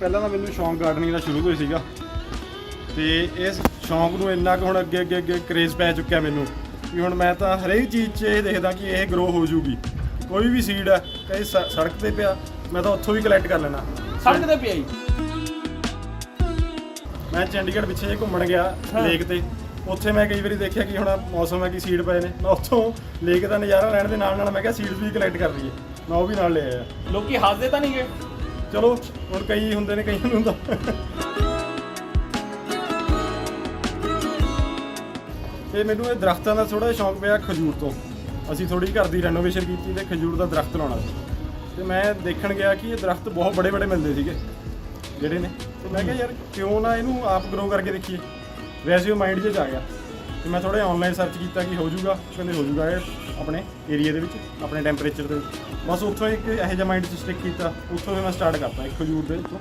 ਪਹਿਲਾਂ ਤਾਂ ਮੈਨੂੰ ਸ਼ੌਂਕ ਗਾਰਡਨਿੰਗ ਦਾ ਸ਼ੁਰੂ ਤੋਂ ਹੀ ਸੀਗਾ। ਤੇ ਇਸ ਸ਼ੌਂਕ ਨੂੰ ਇੰਨਾ ਕੁ ਹੁਣ ਅੱਗੇ ਅੱਗੇ ਅੱਗੇ ਕਰੇਜ਼ ਪੈ ਚੁੱਕਿਆ ਮੈਨੂੰ ਕਿ ਹੁਣ ਮੈਂ ਤਾਂ ਹਰੇਕ ਚੀਜ਼ 'ਚ ਇਹ ਦੇਖਦਾ ਕਿ ਇਹ ਗਰੋ ਹੋ ਜੂਗੀ ਕੋਈ ਵੀ ਸੀਡ ਹੈ ਕਈ ਸੜਕ ਤੇ ਪਿਆ ਮੈਂ ਤਾਂ ਉੱਥੋਂ ਵੀ ਕਲੈਕਟ ਕਰ ਲੈਣਾ ਸੜਕ ਤੇ ਪਿਆ ਜੀ। ਮੈਂ ਚੰਡੀਗੜ੍ਹ ਪਿੱਛੇ ਜੇ ਘੁੰਮਣ ਗਿਆ ਹਾਂ। ਲੇਕ ਤੇ। ਉੱਥੇ ਮੈਂ ਕਈ ਵਾਰੀ ਦੇਖਿਆ ਕਿ ਹੁਣ ਮੌਸਮ ਹੈ ਕਿ ਸੀਡ ਪਏ ਨੇ। ਮੈਂ ਉੱਥੋਂ ਲੇਕ ਦਾ ਨਜ਼ਾਰਾ ਲੈਣ ਦੇ ਨਾਲ ਨਾਲ ਮੈਂ ਕਿਹਾ ਸੀਡਸ ਵੀ ਕਲੈਕਟ ਕਰ ਲਈਏ। ਮੈਂ ਉਹ ਵੀ ਨਾਲ ਲੈ ਆਇਆ। ਲੋਕੀ ਹੱਸਦੇ ਤਾਂ ਨਹੀਂ ਗਏ। ਚਲੋ ਹੁਣ ਕਈ ਹੁੰਦੇ ਨੇ, ਕਈਆਂ ਨੂੰ ਹੁੰਦਾ। ਤੇ ਮੈਨੂੰ ਇਹ ਦਰਖਤਾਂ ਦਾ ਥੋੜਾ ਸ਼ੌਂਕ ਪਿਆ ਖਜੂਰ ਤੋਂ। ਅਸੀਂ ਥੋੜੀ ਘਰ ਦੀ ਰੈਨੋਵੇਸ਼ਨ ਕੀਤੀ ਤੇ ਖਜੂਰ ਦਾ ਦਰਖਤ ਲਾਉਣਾ ਸੀ। ਤੇ ਮੈਂ ਦੇਖਣ ਗਿਆ ਕਿ ਇਹ ਦਰਖਤ ਬਹੁਤ ਬੜੇ ਬੜੇ ਮਿਲਦੇ ਸੀਗੇ, ਜਿਹੜੇ ਨੇ। ਤੇ ਮੈਂ ਕਿਹਾ, ਯਾਰ, ਕਿਉਂ ਨਾ ਇਹਨੂੰ ਆਪ ਗਰੋ ਕਰਕੇ ਦੇਖੀਏ? ਵੈਸੇ ਉਹ ਮਾਈਂਡ 'ਚ ਆ ਗਿਆ। ਤੇ ਮੈਂ ਥੋੜਾ ਆਨਲਾਈਨ ਸਰਚ ਕੀਤਾ ਕਿ ਹੋ ਜਾਊਗਾ ਕਹਿੰਦੇ ਹੋ ਜਾਊਗਾ ਇਹ ਆਪਣੇ ਏਰੀਆ ਦੇ ਵਿੱਚ ਆਪਣੇ ਟੈਂਪਰੇਚਰ ਦੇ ਵਿੱਚ। ਬਸ ਉੱਥੋਂ ਇੱਕ ਇਹੋ ਜਿਹਾ ਮਾਈਂਡ ਸਟਿਕ ਕੀਤਾ ਉੱਥੋਂ ਫਿਰ ਮੈਂ ਸਟਾਰਟ ਕਰਤਾ ਇੱਕ ਖਜੂਰ ਦੇ ਵਿੱਚੋਂ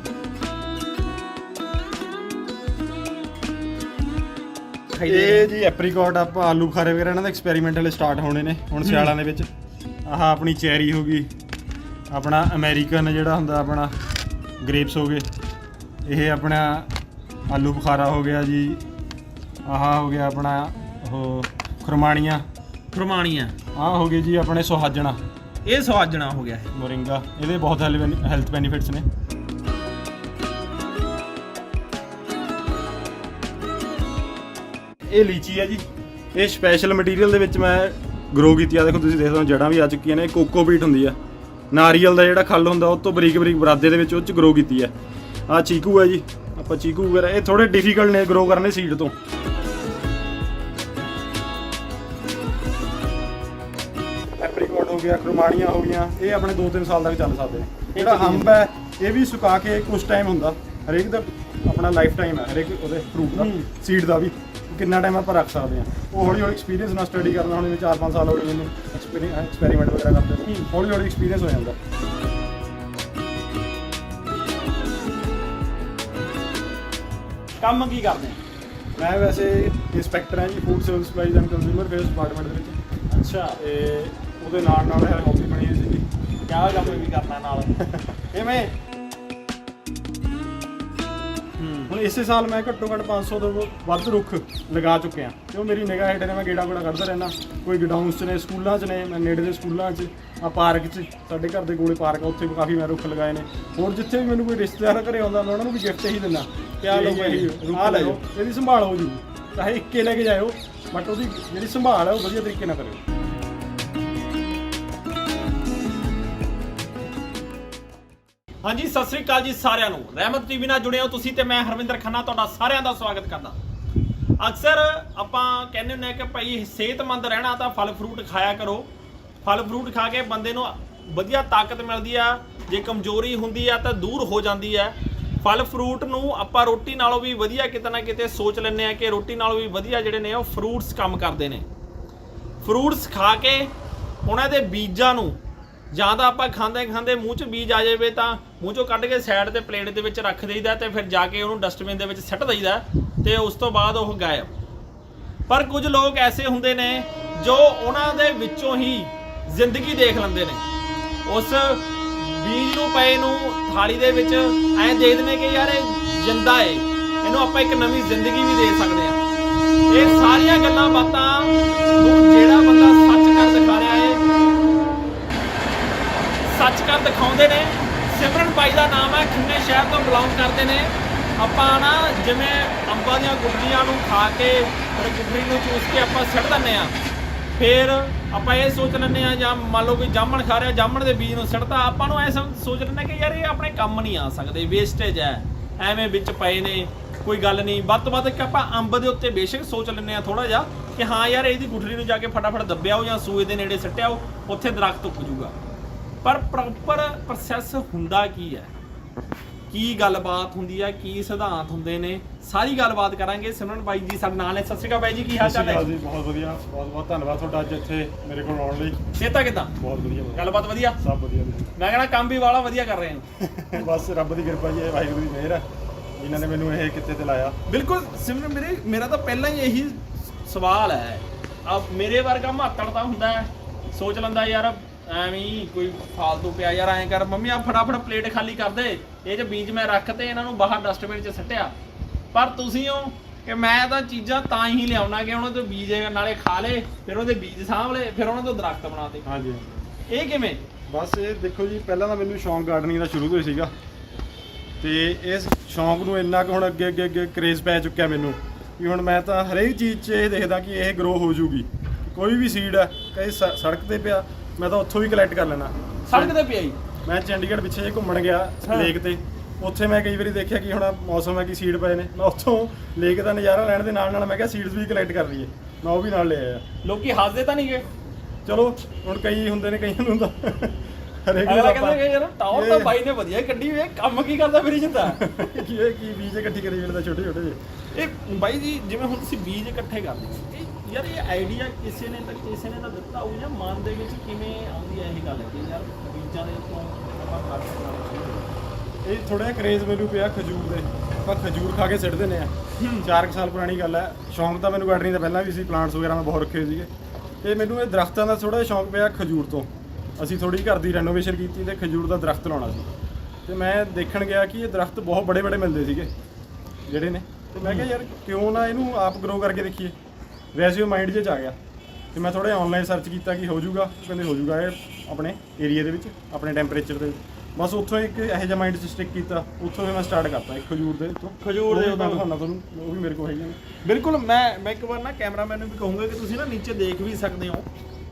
ਇਹ ਜੀ ਐਪਰੀਕੋਟ ਆਪਾਂ ਆਲੂ ਬੁਖਾਰੇ ਵਗੈਰਾ ਇਹਨਾਂ ਦਾ ਐਕਸਪੈਰੀਮੈਂਟ ਹਲੇ ਸਟਾਰਟ ਹੋਣੇ ਨੇ ਹੁਣ ਸਿਆਲਾਂ ਦੇ ਵਿੱਚ। ਆਹ ਆਪਣੀ ਚੈਰੀ ਹੋ ਗਈ ਆਪਣਾ ਅਮਰੀਕਨ ਜਿਹੜਾ ਹੁੰਦਾ ਆਪਣਾ ਗ੍ਰੇਪਸ ਹੋ ਗਏ। ਇਹ ਆਪਣਾ ਆਲੂ ਬੁਖਾਰਾ ਹੋ ਗਿਆ ਜੀ। ਆਹ ਹੋ ਗਿਆ ਆਪਣਾ ਉਹ ਖਰਮਾਣੀਆਂ। ਫਰਮਾਨੀਆਂ ਆਹ ਹੋ ਗਏ ਜੀ ਆਪਣੇ ਸੁਹਾਜਣਾ। ਇਹ ਸਵਾਜਣਾ ਹੋ ਗਿਆ ਇਹ। ਮੋਰਿੰਗਾ। ਇਹਦੇ ਬਹੁਤ ਹੈਲਥ ਬੈਨੀਫਿਟਸ ਨੇ। ਇਹ ਲੀਚੀ ਹੈ ਜੀ। ਇਹ ਸਪੈਸ਼ਲ ਮਟੀਰੀਅਲ ਦੇ ਵਿੱਚ ਮੈਂ ਗਰੋ ਕੀਤੀ ਆ। ਦੇਖੋ ਤੁਸੀਂ ਦੇਖ ਸਕਦੇ ਹੋ ਜੜਾਂ ਵੀ ਆ ਚੁੱਕੀਆਂ ਨੇ। ਕੋਕੋਪੀਟ ਹੁੰਦੀ ਆ। ਨਾਰੀਅਲ ਦਾ ਜਿਹੜਾ ਖੱਲ ਹੁੰਦਾ ਉਹ ਤੋਂ ਬਰੀਕ ਬਰੀਕ ਬਰਾਦੇ ਦੇ ਵਿੱਚ ਉਹ ਚ ਗਰੋ ਕੀਤੀ ਆ। ਆ ਚੀਕੂ ਹੈ ਜੀ। ਆਪਾਂ ਚੀਕੂ ਵਗੈਰਾ ਇਹ ਥੋੜੇ ਡਿਫਿਕਲਟ ਨੇ ਗਰੋ ਕਰਨੇ ਸੀਡ ਤੋਂ। ਗਿਆ ਖਰਮਾਣੀਆਂ ਹੋ ਗਈਆਂ ਇਹ ਆਪਣੇ 2-3 ਸਾਲ ਤੱਕ ਚੱਲ ਸਕਦੇ ਨੇ। ਜਿਹੜਾ ਅੰਬ ਹੈ ਇਹ ਵੀ ਸੁਕਾ ਕੇ ਕੁਝ ਟਾਈਮ ਹੁੰਦਾ। ਹਰੇਕ ਦਾ ਆਪਣਾ ਲਾਈਫ ਟਾਈਮ ਹੈ ਹਰੇਕ ਉਹਦੇ ਫਰੂਟ ਦਾ ਸੀਡ ਦਾ ਵੀ। ਕਿੰਨਾ ਟਾਈਮ ਆਪਾਂ ਰੱਖ ਸਕਦੇ ਹਾਂ। ਉਹ ਹੌਲੀ ਹੌਲੀ ਐਕਸਪੀਰੀਅੰਸ ਨਾਲ ਸਟੱਡੀ ਕਰਨਾ ਹੁਣ ਜਿਵੇਂ 4-5 ਸਾਲ ਹੋ ਗਏ ਮੈਨੂੰ ਐਕਸਪੈਰੀਮੈਂਟ ਵਗੈਰਾ ਕਰਦੇ ਨੇ। ਹੌਲੀ ਹੌਲੀ ਐਕਸਪੀਰੀਅੰਸ ਹੋ ਜਾਂਦਾ। ਕੰਮ ਕੀ ਕਰਦੇ? ਮੈਂ ਵੈਸੇ ਇੰਸਪੈਕਟਰ ਹਾਂ ਜੀ food service supplies and consumer affairs department ਦੇ ਵਿੱਚ। ਅੱਛਾ ਤੇ ਉਹਦੇ ਨਾਲ ਨਾਲ ਹੈ ਹੌਬੀ ਬਣੀ ਹੋਈ ਸੀ ਕਿਆ ਕੰਮ ਵੀ ਕਰਨਾ ਨਾਲ। ਕਿਵੇਂ? ਹੁਣ ਇਸੇ ਸਾਲ ਮੈਂ ਘੱਟੋ ਘੱਟ 500 ਤੋਂ ਵੱਧ ਰੁੱਖ ਲਗਾ ਚੁੱਕਿਆ ਤੇ ਉਹ ਮੇਰੀ ਨਿਗਾਹ ਹੇਠ ਨੇ ਮੈਂ ਗੇੜਾ ਗੋੜਾ ਕੱਢਦਾ ਰਹਿਣਾ ਕੋਈ ਗਡਾਊਨਸ 'ਚ ਨੇ ਸਕੂਲਾਂ 'ਚ ਨੇ ਮੈਂ ਨੇੜੇ ਦੇ ਸਕੂਲਾਂ 'ਚ ਆ ਪਾਰਕ 'ਚ ਸਾਡੇ ਘਰ ਦੇ ਕੋਲੇ ਪਾਰਕ ਆ ਉੱਥੇ ਵੀ ਕਾਫੀ ਮੈਂ ਰੁੱਖ ਲਗਾਏ ਨੇ। ਹੋਰ ਜਿੱਥੇ ਵੀ ਮੈਨੂੰ ਕੋਈ ਰਿਸ਼ਤੇਦਾਰ ਘਰੇ ਆਉਂਦਾ ਮੈਂ ਉਹਨਾਂ ਨੂੰ ਵੀ ਗਿਫਟ ਹੀ ਦਿੰਦਾ। ਕਿਆ ਲਓ ਭਾਈ? ਆ ਲੈ ਜਾਓ ਇਹਦੀ ਸੰਭਾਲ ਹੋ ਜੂ ਚਾਹੇ ਇੱਕੇ ਲੈ ਕੇ ਜਾਇਓ ਬਟ ਉਹਦੀ ਜਿਹੜੀ ਸੰਭਾਲ ਹੈ ਉਹ ਵਧੀਆ ਤਰੀਕੇ ਨਾਲ ਕਰਿਓ। ਹਾਂਜੀ, ਸਤਿ ਸ੍ਰੀ ਅਕਾਲ ਜੀ ਸਾਰਿਆਂ ਨੂੰ। ਰਹਿਮਤ ਟੀਵੀ ਨਾਲ ਜੁੜੇ ਹੋ ਤੁਸੀਂ ਤੇ ਮੈਂ ਹਰਵਿੰਦਰ ਖੰਨਾ, ਤੁਹਾਡਾ ਸਾਰਿਆਂ ਦਾ ਸਵਾਗਤ ਕਰਦਾ। ਅਕਸਰ ਆਪਾਂ ਕਹਿੰਦੇ ਹੁੰਦੇ ਆ ਕਿ ਭਾਈ ਸਿਹਤਮੰਦ ਰਹਿਣਾ ਤਾਂ ਫਲ ਫਰੂਟ ਖਾਇਆ ਕਰੋ। ਫਲ ਫਰੂਟ ਖਾ ਕੇ ਬੰਦੇ ਨੂੰ ਵਧੀਆ ਤਾਕਤ ਮਿਲਦੀ ਆ, ਜੇ ਕਮਜ਼ੋਰੀ ਹੁੰਦੀ ਆ ਤਾਂ ਦੂਰ ਹੋ ਜਾਂਦੀ ਆ। ਫਲ ਫਰੂਟ ਨੂੰ ਆਪਾਂ ਰੋਟੀ ਨਾਲੋਂ ਵੀ ਵਧੀਆ ਕਿਤੇ ਨਾ ਕਿਤੇ ਸੋਚ ਲੈਂਦੇ ਆ ਕਿ ਰੋਟੀ ਨਾਲੋਂ ਵੀ ਵਧੀਆ ਜਿਹੜੇ ਨੇ ਉਹ ਫਰੂਟਸ ਕੰਮ ਕਰਦੇ ਨੇ। ਫਰੂਟਸ ਖਾ ਕੇ ਉਹਨਾਂ ਦੇ ਬੀਜਾਂ ਨੂੰ ਜਾਂ ਤਾਂ ਆਪਾਂ ਖਾਂਦੇ ਖਾਂਦੇ ਮੂੰਹ 'ਚ ਬੀਜ ਆ ਜਾਵੇ ਤਾਂ ਮੂੰਹ 'ਚੋਂ ਕੱਢ ਕੇ ਸਾਈਡ ਤੇ ਪਲੇਟ ਦੇ ਵਿੱਚ ਰੱਖ ਦੇਈਦਾ ਤੇ ਫਿਰ ਜਾ ਕੇ ਉਹਨੂੰ ਡਸਟਬਿਨ ਦੇ ਵਿੱਚ ਸੱਟ ਦੇਈਦਾ ਤੇ ਉਸ ਤੋਂ ਬਾਅਦ ਉਹ ਗਾਇਬ। ਪਰ ਕੁਝ ਲੋਕ ਐਸੇ ਹੁੰਦੇ ਨੇ ਜੋ ਉਹਨਾਂ ਦੇ ਵਿੱਚੋਂ ਹੀ ਜ਼ਿੰਦਗੀ ਦੇਖ ਲੈਂਦੇ ਨੇ। ਉਸ ਬੀਜ ਨੂੰ, ਪਏ ਨੂੰ, ਥਾਲੀ ਦੇ ਵਿੱਚ ਐਂ ਦੇਖਦੇ ਨੇ ਕਿ ਯਾਰ ਇਹ ਜਿੰਦਾ ਏ, ਇਹਨੂੰ ਆਪਾਂ ਇੱਕ ਨਵੀਂ ਜ਼ਿੰਦਗੀ ਵੀ ਦੇ ਸਕਦੇ ਹਾਂ। ਇਹ ਸਾਰੀਆਂ ਗੱਲਾਂ ਬਾਤਾਂ ਨੂੰ ਜਿਹੜਾ ਬੰਦਾ ਸੱਚ ਕਰ ਦਿਖਾ ਰਿਹਾ ਏ, ਸੱਚ ਕਰ ਦਿਖਾਉਂਦੇ ਨੇ ਸਿਮਰਨ ਬਾਈ ਦਾ ਨਾਮ ਹੈ, ਖੰਨੇ ਸ਼ਹਿਰ ਤੋਂ ਬਿਲੋਂਗ ਕਰਦੇ ਨੇ। ਆਪਾਂ ਨਾ ਜਿਵੇਂ ਅੰਬਾਂ ਦੀਆਂ ਗੁਠਲੀਆਂ ਨੂੰ ਖਾ ਕੇ ਫਿਰ ਗੁਠਲੀ ਨੂੰ ਚੂਸ ਕੇ ਆਪਾਂ ਸਿੱਟ ਦਿੰਦੇ ਆ ਫਿਰ ਆਪਾਂ ਇਹ ਸੋਚ ਲੈਂਦੇ ਆ ਜਾਂ ਮੰਨ ਲਓ ਕੋਈ ਜਾਮਣ ਖਾ ਰਿਹਾ, ਜਾਮਣ ਦੇ ਬੀਜ ਨੂੰ ਸਿੱਟਦਾ ਆਪਾਂ ਨੂੰ ਐ ਸੋਚ ਲੈਂਦੇ ਕਿ ਯਾਰ ਇਹ ਆਪਣੇ ਕੰਮ ਨਹੀਂ ਆ ਸਕਦੇ ਵੇਸਟੇਜ ਹੈ। ਐਵੇਂ ਵਿੱਚ ਪਏ ਨੇ, ਕੋਈ ਗੱਲ ਨਹੀਂ। ਵੱਧ ਤੋਂ ਵੱਧ ਕਿ ਆਪਾਂ ਅੰਬ ਦੇ ਉੱਤੇ ਬੇਸ਼ੱਕ ਸੋਚ ਲੈਂਦੇ ਆ ਥੋੜਾ ਜਿਹਾ ਕਿ ਹਾਂ ਯਾਰ ਇਹਦੀ ਗੁਠਲੀ ਨੂੰ ਜਾ ਕੇ ਫਟਾਫਟ ਦੱਬਿਆ ਹੋ ਜਾਂ ਸੂਏ ਦੇ ਨੇੜੇ ਸਿੱਟਿਆਓ ਉੱਥੇ ਦਰਖਤ ਉੱਗ ਜੂਗਾ ਪਰ ਪ੍ਰੋਪਰ ਪ੍ਰੋਸੈਸ ਹੁੰਦਾ ਕੀ ਹੈ? ਕੀ ਗੱਲਬਾਤ ਹੁੰਦੀ ਹੈ? ਕੀ ਸਿਧਾਂਤ ਹੁੰਦੇ ਨੇ? ਸਾਰੀ ਗੱਲਬਾਤ ਕਰਾਂਗੇ। ਸਿਮਰਨ ਬਾਈ ਜੀ ਸਾਡੇ ਨਾਲ ਨੇ। ਸਤਿ ਸ਼੍ਰੀ ਅਕਾਲ ਬਾਈ ਜੀ ਕੀ ਹਾਲ ਚਾਲ ਹੈ? ਜੀ ਬਹੁਤ ਵਧੀਆ। ਬਹੁਤ ਬਹੁਤ ਧੰਨਵਾਦ ਤੁਹਾਡਾ ਅੱਜ ਇੱਥੇ ਮੇਰੇ ਕੋਲ ਆਉਣ ਲਈ। ਸੇਤਾ ਕਿਦਾਂ? ਬਹੁਤ ਵਧੀਆ ਗੱਲਬਾਤ ਵਧੀਆ? ਸਭ ਵਧੀਆ ਮੈਂ ਕਹਿੰਦਾ ਕੰਮ ਵੀ ਵਾਲਾ ਵਧੀਆ ਕਰ ਰਹੇ ਨੇ। ਬਸ ਰੱਬ ਦੀ ਕਿਰਪਾ ਜੀ ਇਹ ਵਾਹਿਗੁਰੂ ਦੀ ਮਿਹਰ ਹੈ। ਜਿਨ੍ਹਾਂ ਨੇ ਮੈਨੂੰ ਇਹ ਕਿੱਤੇ ਤੇ ਲਾਇਆ। ਬਿਲਕੁਲ ਸਿਮਰਨ ਮੇਰੇ ਮੇਰਾ ਤਾਂ ਪਹਿਲਾਂ ਹੀ ਇਹੀ ਸਵਾਲ ਹੈ। ਆ ਮੇਰੇ ਵਰਗਾ ਮਾਤੜ ਤਾਂ ਹੁੰਦਾ ਹੈ। ਸੋਚ ਲੈਂਦਾ ਯਾਰ ਐਵੇਂ ਹੀ ਕੋਈ ਫਾਲਤੂ ਪਿਆ ਯਾਰ ਐਂ ਕਰ ਮੰਮੀ ਆ ਫਟਾਫਟ ਪਲੇਟ ਖਾਲੀ ਕਰ ਦੇ। ਇਹ ਚ ਬੀਜ ਮੈਂ ਰੱਖ ਤੇ ਇਹਨਾਂ ਨੂੰ ਬਾਹਰ ਡਸਟਬਿਨ 'ਚ ਸੱਟਿਆ। ਪਰ ਤੁਸੀਂ ਹੋ ਕਿ ਮੈਂ ਤਾਂ ਚੀਜ਼ਾਂ ਤਾਂ ਹੀ ਲਿਆਉਣਾ ਕਿ ਉਹਨਾਂ ਤੋਂ ਬੀਜ ਨਾਲੇ ਖਾ ਲੇ ਫਿਰ ਉਹਦੇ ਬੀਜ ਸਾਂਭ ਲੇ ਫਿਰ ਉਹਨਾਂ ਤੋਂ ਦਰਖਤ ਬਣਾ ਦੇ। ਹਾਂਜੀ। ਇਹ ਕਿਵੇਂ? ਬਸ ਇਹ ਦੇਖੋ ਜੀ ਪਹਿਲਾਂ ਤਾਂ ਮੈਨੂੰ ਸ਼ੌਂਕ ਗਾਰਡਨਿੰਗ ਦਾ ਸ਼ੁਰੂ ਤੋਂ ਹੀ ਸੀਗਾ। ਤੇ ਇਸ ਸ਼ੌਂਕ ਨੂੰ ਇੰਨਾ ਕੁ ਹੁਣ ਅੱਗੇ ਅੱਗੇ ਅੱਗੇ ਕਰੇਜ਼ ਪੈ ਚੁੱਕਿਆ ਮੈਨੂੰ ਕਿ ਹੁਣ ਮੈਂ ਤਾਂ ਹਰੇਕ ਚੀਜ਼ 'ਚ ਇਹ ਦੇਖਦਾ ਕਿ ਇਹ ਗਰੋ ਹੋ ਜੂਗੀ। ਕੋਈ ਵੀ ਸੀਡ ਹੈ ਕਈ ਸੜਕ ਤੇ ਪਿਆ ਮੈਂ ਤਾਂ ਉੱਥੋਂ ਵੀ ਕਲੈਕਟ ਕਰ ਲੈਣਾ ਸੜਕ ਤੇ ਪਿਆ ਮੈਂ ਚੰਡੀਗੜ੍ਹ ਪਿੱਛੇ ਜੇ ਘੁੰਮਣ ਗਿਆ। ਲੇਕ ਤੇ। ਉੱਥੇ ਮੈਂ ਕਈ ਵਾਰੀ ਦੇਖਿਆ ਕਿ ਹੁਣ ਮੌਸਮ ਹੈ ਕਿ ਸੀਡ ਪਏ ਨੇ। ਮੈਂ ਉੱਥੋਂ ਲੇਕ ਦਾ ਨਜ਼ਾਰਾ ਲੈਣ ਦੇ ਨਾਲ ਨਾਲ ਮੈਂ ਕਿਹਾ ਸੀਡਸ ਵੀ ਕਲੈਕਟ ਕਰ ਲਈਏ। ਮੈਂ ਉਹ ਵੀ ਨਾਲ ਲੈ ਆਇਆ। ਲੋਕੀ ਹੱਸਦੇ ਤਾਂ ਨਹੀਂ ਗਏ ਚਲੋ ਹੁਣ ਕਈ ਹੁੰਦੇ ਨੇ ਕਈਆਂ ਨੂੰ ਤਾਂ ਹਰੇਕ ਨੂੰ ਅਗਲਾ ਆਪਾਂ- ਕਹਿੰਦਾ ਕਿ ਯਾਰ ਟੌਰ ਤਾਂ ਬਾਈ ਨੇ ਵਧੀਆ ਕੱਢੀ ਹੋਈ ਹੈ ਕੰਮ ਕੀ ਕਰਦਾ ਫਿਰ ਜਿੰਦਾ? ਕੀ ਕੀ ਬੀਜ ਇਕੱਠੀ ਕਰੀ ਜਾਂਦਾ ਛੋਟੇ ਛੋਟੇ ਜਿਹੇ। ਇਹ ਬਾਈ ਜੀ ਜਿਵੇਂ ਹੁਣ ਤੁਸੀਂ ਬੀਜ ਇਕੱਠੇ ਕਰਦੇ ਇਹ ਯਾਰ ਇਹ ਆਈਡੀਆ ਕਿਸੇ ਨੇ ਤਾਂ ਕਿਸੇ ਨੇ ਤਾਂ ਦਿੱਤਾ ਹੋਊ ਜਾਂ ਮਨ ਦੇ ਵਿੱਚ ਕਿਵੇਂ ਆਉਂਦੀ ਹੈ ਇਹ ਗੱਲ? ਕਿ ਯਾਰ ਬੀਜਾਂ ਦੇ ਉੱਤੋਂ ਆਪਾਂ ਕਰ ਸਕਦੇ ਇਹ ਥੋੜਾ ਜਿਹਾ ਕਰੇਜ਼ ਮੈਨੂੰ ਪਿਆ ਖਜੂਰ ਦੇ। ਆਪਾਂ ਖਜੂਰ ਖਾ ਕੇ ਸਿੱਟ ਦਿੰਦੇ ਆ। ਚਾਰ ਕੁ ਸਾਲ ਪੁਰਾਣੀ ਗੱਲ ਹੈ। ਸ਼ੌਂਕ ਤਾਂ ਮੈਨੂੰ ਗਾਰਡਨਿੰਗ ਦਾ ਪਹਿਲਾਂ ਵੀ ਸੀ ਪਲਾਂਟਸ ਵਗੈਰਾ ਮੈਂ ਬਹੁਤ ਰੱਖੇ ਸੀਗੇ। ਤੇ ਮੈਨੂੰ ਇਹ ਦਰਖਤਾਂ ਦਾ ਥੋੜਾ ਜਿਹਾ ਸ਼ੌਂਕ ਪਿਆ ਖਜੂਰ ਤੋਂ। ਅਸੀਂ ਥੋੜੀ ਘਰ ਦੀ ਰੈਨੋਵੇਸ਼ਨ ਕੀਤੀ ਤੇ ਖਜੂਰ ਦਾ ਦਰਖਤ ਲਾਉਣਾ ਸੀ। ਤੇ ਮੈਂ ਦੇਖਣ ਗਿਆ ਕਿ ਇਹ ਦਰਖਤ ਬਹੁਤ ਬੜੇ ਬੜੇ ਮਿਲਦੇ ਸੀਗੇ ਜਿਹੜੇ ਨੇ। ਤੇ ਮੈਂ ਕਿਹਾ ਯਾਰ ਕਿਉਂ ਨਾ ਇਹਨੂੰ ਆਪ ਗਰੋ ਕਰਕੇ ਦੇਖੀਏ। ਵੈਸੇ ਉਹ ਮਾਈਂਡ 'ਚ ਆ ਗਿਆ ਤੇ ਮੈਂ ਥੋੜਾ ਆਨਲਾਈਨ ਸਰਚ ਕੀਤਾ ਕਿ ਹੋ ਜਾਊਗਾ ਕਹਿੰਦੇ ਹੋ ਜਾਊਗਾ ਇਹ ਆਪਣੇ ਏਰੀਆ ਦੇ ਵਿੱਚ ਆਪਣੇ ਟੈਂਪਰੇਚਰ ਦੇ। ਬਸ ਉੱਥੋਂ ਇੱਕ ਇਹੋ ਜਿਹਾ ਮਾਈਂਡ 'ਚ ਸਟਿਕ ਕੀਤਾ ਉੱਥੋਂ ਫਿਰ ਮੈਂ ਸਟਾਰਟ ਕਰਤਾ ਇੱਕ ਖਜੂਰ ਦੇ ਉੱਤੋਂ। ਖਜੂਰ ਦੇ ਮੈਂ। ਦਿਖਾਉਣਾ ਤੁਹਾਨੂੰ ਉਹ ਵੀ ਮੇਰੇ ਕੋਲ ਹੈਗੇ ਨੇ। ਬਿਲਕੁਲ ਮੈਂ ਮੈਂ ਇੱਕ ਵਾਰ ਨਾ ਕੈਮਰਾਮੈਨ ਨੂੰ ਵੀ ਕਹੂੰਗਾ ਕਿ ਤੁਸੀਂ ਨਾ ਨੀਚੇ ਦੇਖ ਵੀ ਸਕਦੇ ਹੋ।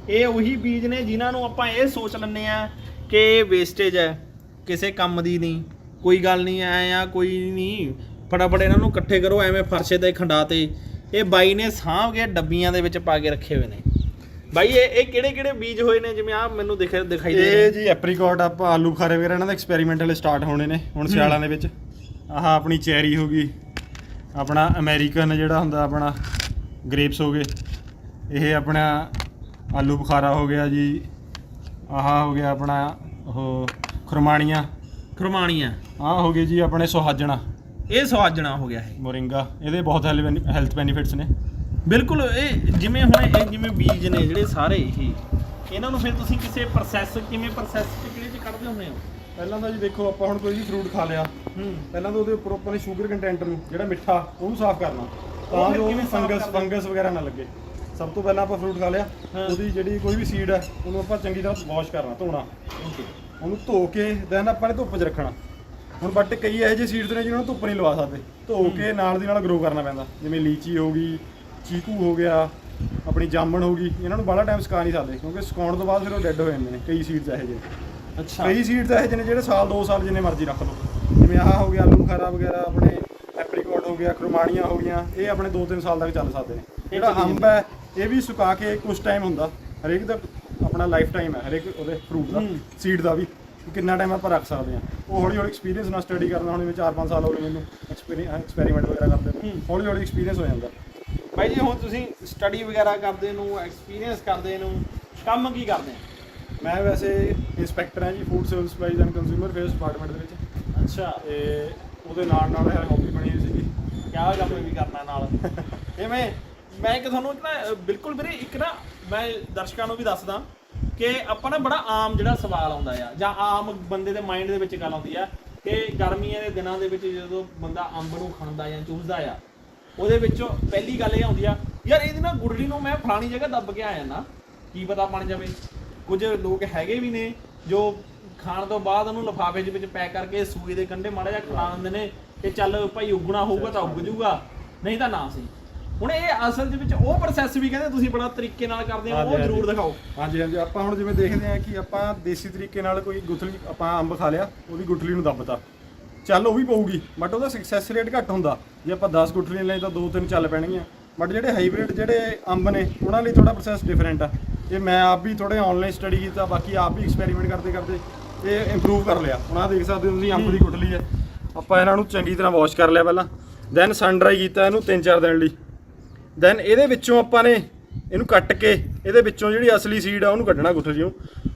ਇਹ ਉਹੀ ਬੀਜ ਨੇ ਜਿਨ੍ਹਾਂ ਨੂੰ ਆਪਾਂ ਇਹ ਸੋਚ ਲੈਂਦੇ ਆ ਕਿ ਵੇਸਟੇਜ ਹੈ ਕਿਸੇ ਕੰਮ ਦੀ ਨਹੀਂ ਕੋਈ ਗੱਲ ਨਹੀਂ ਐ ਆ ਕੋਈ ਨਹੀਂ। ਫਟਾਫਟ ਇਹਨਾਂ ਨੂੰ ਇਕੱਠੇ ਕਰੋ ਐਵੇਂ ਫਰਸ਼ੇ ਤੇ ਖੰਡਾ ਤੇ। ਇਹ ਬਾਈ ਨੇ ਸਾਂਭ ਕੇ ਡੱਬੀਆਂ ਦੇ ਵਿੱਚ ਪਾ ਕੇ ਰੱਖੇ ਹੋਏ ਨੇ। ਬਾਈ ਇਹ ਇਹ ਕਿਹੜੇ ਕਿਹੜੇ ਬੀਜ ਹੋਏ ਨੇ ਜਿਵੇਂ ਆ ਮੈਨੂੰ ਦਿਖ ਦਿਖਾਈ ਦੇ ਇਹ ਜੀ ਐਪਰੀਕੋਟ ਆਪਾਂ ਆਲੂ ਬੁਖਾਰੇ ਵਗੈਰਾ ਇਹਨਾਂ ਦੇ ਐਕਸਪੈਰੀਮੈਂਟਲ ਸਟਾਰਟ ਹੋਣੇ ਨੇ ਹੁਣ ਸਿਆਲਾਂ ਦੇ ਵਿੱਚ। ਆਹ ਆਪਣੀ ਚੈਰੀ ਹੋ ਗਈ। ਆਪਣਾ ਅਮਰੀਕਨ ਜਿਹੜਾ ਹੁੰਦਾ ਆਪਣਾ ਗ੍ਰੇਪਸ ਹੋ ਗਏ। ਇਹ ਆਪਣਾ ਆਲੂ ਬੁਖਾਰਾ ਹੋ ਗਿਆ ਜੀ। ਆਹ ਹੋ ਗਿਆ ਆਪਣਾ ਉਹ ਖਰਮਾਣੀਆਂ। ਖਰਮਾਣੀਆਂ। ਆਹ ਹੋ ਗਏ ਜੀ ਆਪਣੇ ਸੁਹਾਜਣਾ। ਇਹ ਸਵਾਜਣਾ ਹੋ ਗਿਆ ਇਹ। ਮੋਰਿੰਗਾ ਇਹਦੇ ਬਹੁਤ ਹੈਲਥ ਬੈਨੀਫਿਟਸ ਨੇ। ਬਿਲਕੁਲ ਇਹ ਜਿਵੇਂ ਹੁਣ ਇਹ ਜਿਵੇਂ ਬੀਜ ਨੇ ਜਿਹੜੇ ਸਾਰੇ ਇਹ ਇਹਨਾਂ ਨੂੰ ਫਿਰ ਤੁਸੀਂ ਕਿਸੇ ਪ੍ਰੋਸੈਸ ਕਿਵੇਂ ਪ੍ਰੋਸੈਸ ਚ ਕਿਹੜੇ ਚ ਕੱਢਦੇ ਹੁੰਦੇ ਹੋ? ਪਹਿਲਾਂ ਤਾਂ ਜੀ ਦੇਖੋ ਆਪਾਂ ਹੁਣ ਕੋਈ ਵੀ ਫਰੂਟ ਖਾ ਲਿਆ ਹੂੰ। ਪਹਿਲਾਂ ਤਾਂ ਉਹਦੇ ਉੱਪਰ ਆਪਾਂ ਨੇ ਸ਼ੂਗਰ ਕੰਟੈਂਟ ਨੂੰ ਜਿਹੜਾ ਮਿੱਠਾ ਉਹਨੂੰ ਸਾਫ਼ ਕਰਨਾ। ਉਹ ਤਾਂ ਜੋ ਸਾਫ਼ ਫੰਗਸ? ਫੰਗਸ ਵਗੈਰਾ ਨਾ ਲੱਗੇ। ਸਭ ਤੋਂ ਪਹਿਲਾਂ ਆਪਾਂ ਫਰੂਟ ਖਾ ਲਿਆ ਹਾਂ। ਉਹਦੀ ਜਿਹੜੀ ਕੋਈ ਵੀ ਸੀਡ ਹੈ ਉਹਨੂੰ ਆਪਾਂ ਚੰਗੀ ਤਰ੍ਹਾਂ ਵਾਸ਼ ਕਰਨਾ ਧੋਣਾ। ਉਹਨੂੰ ਧੋ ਕੇ ਦੈਨ ਆਪਾਂ ਨੇ ਧੁੱਪ 'ਚ ਰੱਖਣਾ। ਹੁਣ ਬਟ ਕਈ ਇਹੋ ਜਿਹੇ ਸੀਡਸ ਨੇ ਜਿਹਨਾਂ ਨੂੰ ਧੁੱਪ ਨਹੀਂ ਲਵਾ ਸਕਦੇ। ਧੋ ਕੇ ਨਾਲ ਦੀ ਨਾਲ ਗਰੋ ਕਰਨਾ ਪੈਂਦਾ। ਜਿਵੇਂ ਲੀਚੀ ਹੋ ਗਈ ਚੀਕੂ ਹੋ ਗਿਆ ਆਪਣੀ ਜਾਮਣ ਹੋ ਗਈ ਇਹਨਾਂ ਨੂੰ ਬਾਹਲਾ ਟਾਈਮ ਸੁਕਾ ਨਹੀਂ ਸਕਦੇ ਕਿਉਂਕਿ ਸੁਕਾਉਣ ਤੋਂ ਬਾਅਦ ਫਿਰ ਉਹ ਡੈੱਡ ਹੋ ਜਾਂਦੇ ਨੇ ਕਈ ਸੀਡਸ ਇਹੋ ਜਿਹੇ ਅੱਛਾ। ਕਈ ਸੀਡਸ ਇਹੋ ਜਿਹੇ ਨੇ ਜਿਹੜੇ ਸਾਲ 2 ਸਾਲ ਜਿੰਨੇ ਮਰਜ਼ੀ ਰੱਖ ਲਓ। ਜਿਵੇਂ ਆਹ ਹੋ ਗਿਆ ਆਲੂ ਬੁਖਾਰਾ ਵਗੈਰਾ ਆਪਣੇ ਐਪਰੀਕੋਟ ਹੋ ਗਿਆ ਖਰਮਾਣੀਆਂ ਹੋ ਗਈਆਂ ਇਹ ਆਪਣੇ 2-3 ਸਾਲ ਤੱਕ ਚੱਲ ਸਕਦੇ ਨੇ। ਜਿਹੜਾ ਅੰਬ ਹੈ। ਇਹ ਵੀ ਸੁਕਾ ਕੇ ਕੁਝ ਟਾਈਮ ਹੁੰਦਾ। ਹਰੇਕ ਦਾ ਆਪਣਾ ਲਾਈਫ ਟਾਈਮ ਹੈ ਹਰੇਕ ਉਹਦੇ ਫਰੂਟ ਦਾ। ਸੀਡ ਦਾ ਵੀ। ਕਿੰਨਾ ਟਾਈਮ ਆਪਾਂ ਰੱਖ ਸਕਦੇ ਹਾਂ। ਉਹ ਹੌਲੀ ਹੌਲੀ ਐਕਸਪੀਰੀਅੰਸ ਨਾਲ ਸਟੱਡੀ ਕਰਨਾ ਹੁਣ ਜਿਵੇਂ 4-5 ਸਾਲ ਹੋ ਗਏ ਮੈਨੂੰ ਐਕਸਪੈਰੀਮੈਂਟ ਵਗੈਰਾ ਕਰਦੇ ਨੂੰ ਹੂੰ। ਹੌਲੀ ਹੌਲੀ ਐਕਸਪੀਰੀਅੰਸ ਹੋ ਜਾਂਦਾ। ਬਾਈ ਜੀ ਹੁਣ ਤੁਸੀਂ ਸਟੱਡੀ ਵਗੈਰਾ ਕਰਦੇ ਨੂੰ ਐਕਸਪੀਰੀਅੰਸ ਕਰਦੇ ਨੂੰ ਕੰਮ ਕੀ ਕਰਦੇ ਆ ਮੈਂ ਵੈਸੇ ਇੰਸਪੈਕਟਰ ਹਾਂ ਜੀ food civil supplies and consumer affairs department ਦੇ ਵਿੱਚ। ਅੱਛਾ। ਤੇ ਉਹਦੇ ਨਾਲ ਨਾਲ ਇਹ ਹੌਬੀ ਬਣੀ ਹੋਈ ਸੀਗੀ। ਕਿਆ ਕੰਮ ਵੀ ਕਰਨਾ ਨਾਲ? ਐਵੇਂ ਮੈਂ ਇੱਕ ਤੁਹਾਨੂੰ ਇੱਕ ਨਾ ਬਿਲਕੁਲ ਵੀਰੇ ਇੱਕ ਨਾ ਮੈਂ ਦਰਸ਼ਕਾਂ ਨੂੰ ਵੀ ਦੱਸਦਾ। ਕਿ ਆਪਾਂ ਨਾ ਬੜਾ ਆਮ ਜਿਹੜਾ ਸਵਾਲ ਆਉਂਦਾ ਆ, ਜਾਂ ਆਮ ਬੰਦੇ ਦੇ ਮਾਈਂਡ ਦੇ ਵਿੱਚ ਗੱਲ ਆਉਂਦੀ ਆ ਕਿ ਗਰਮੀਆਂ ਦੇ ਦਿਨਾਂ ਦੇ ਵਿੱਚ ਜਦੋਂ ਬੰਦਾ ਅੰਬ ਨੂੰ ਖਾਂਦਾ ਜਾਂ ਚੂਸਦਾ ਆ, ਉਹਦੇ ਵਿੱਚੋਂ ਪਹਿਲੀ ਗੱਲ ਇਹ ਆਉਂਦੀ ਆ, ਯਾਰ ਇਹਦੀ ਨਾ ਗੁੜਲੀ ਨੂੰ ਮੈਂ ਫਲਾਣੀ ਜਗ੍ਹਾ ਦੱਬ ਕੇ ਆਇਆ ਨਾ, ਕੀ ਪਤਾ ਬਣ ਜਾਵੇ? ਕੁਝ ਲੋਕ ਹੈਗੇ ਵੀ ਨੇ ਜੋ ਖਾਣ ਤੋਂ ਬਾਅਦ ਉਹਨੂੰ ਲਿਫਾਫੇ ਦੇ ਵਿੱਚ ਪੈਕ ਕਰਕੇ ਸੂਏ ਦੇ ਕੰਢੇ ਮਾੜਾ ਜਿਹਾ ਖਿਲਾ ਦਿੰਦੇ ਨੇ ਕਿ ਚੱਲ ਭਾਈ ਉਗਣਾ ਹੋਊਗਾ ਤਾਂ ਉੱਗ ਜੂਗਾ, ਨਹੀਂ ਤਾਂ ਨਾ ਸੀ ਹੁਣ ਇਹ ਅਸਲ ਦੇ ਵਿੱਚ ਉਹ ਪ੍ਰੋਸੈਸ ਵੀ ਕਹਿੰਦੇ ਤੁਸੀਂ ਬੜਾ ਤਰੀਕੇ ਨਾਲ ਕਰਦੇ ਹੋ ਉਹ ਜ਼ਰੂਰ। ਦਿਖਾਓ। ਹਾਂਜੀ ਹਾਂਜੀ। ਆਪਾਂ ਹੁਣ ਜਿਵੇਂ ਦੇਖਦੇ ਹਾਂ ਕਿ ਆਪਾਂ ਦੇਸੀ ਤਰੀਕੇ ਨਾਲ ਕੋਈ ਗੁਠਲੀ ਆਪਾਂ ਅੰਬ ਖਾ ਲਿਆ ਉਹਦੀ ਗੁਠਲੀ ਨੂੰ ਦੱਬਤਾ। ਚੱਲ ਉਹ ਵੀ ਪਊਗੀ ਬਟ ਉਹਦਾ ਸਕਸੈਸ ਰੇਟ ਘੱਟ ਹੁੰਦਾ। ਜੇ ਆਪਾਂ 10 ਗੁਠਲੀਆਂ ਲਈ ਤਾਂ 2-3 ਚੱਲ ਪੈਣਗੀਆਂ। ਬਟ ਜਿਹੜੇ ਹਾਈਬ੍ਰਿਡ ਜਿਹੜੇ ਅੰਬ ਨੇ ਉਹਨਾਂ ਲਈ ਥੋੜਾ ਪ੍ਰੋਸੈਸ ਡਿਫਰੈਂਟ ਆ। ਇਹ ਮੈਂ ਆਪ ਵੀ ਥੋੜੇ ਆਨਲਾਈਨ ਸਟੱਡੀ ਕੀਤਾ ਬਾਕੀ ਆਪ ਵੀ ਐਕਸਪੈਰੀਮੈਂਟ ਕਰਦੇ ਕਰਦੇ ਇਹ ਇੰਪਰੂਵ ਕਰ ਲਿਆ। ਹੁਣ ਆਹ ਦੇਖ ਸਕਦੇ ਹੋ ਤੁਸੀਂ ਅੰਬ ਦੀ ਗੁਠਲੀ ਹੈ। ਆਪਾਂ ਇਹਨਾਂ ਨੂੰ ਚੰਗੀ ਤਰ੍ਹਾਂ ਵਾਸ਼ ਕਰ ਲਿਆ ਪਹਿਲਾਂ। ਦੈਨ ਸਨ ਡਰਾਈ ਕੀਤਾ ਇਹਨੂੰ 3-4 ਦਿਨ ਲਈ। ਦੈਨ ਇਹਦੇ ਵਿੱਚੋਂ ਆਪਾਂ ਨੇ ਇਹਨੂੰ ਕੱਟ ਕੇ ਇਹਦੇ ਵਿੱਚੋਂ ਜਿਹੜੀ ਅਸਲੀ ਸੀਡ ਆ ਉਹਨੂੰ ਕੱਢਣਾ ਗੁੱਠਲ ਜਿਉਂ।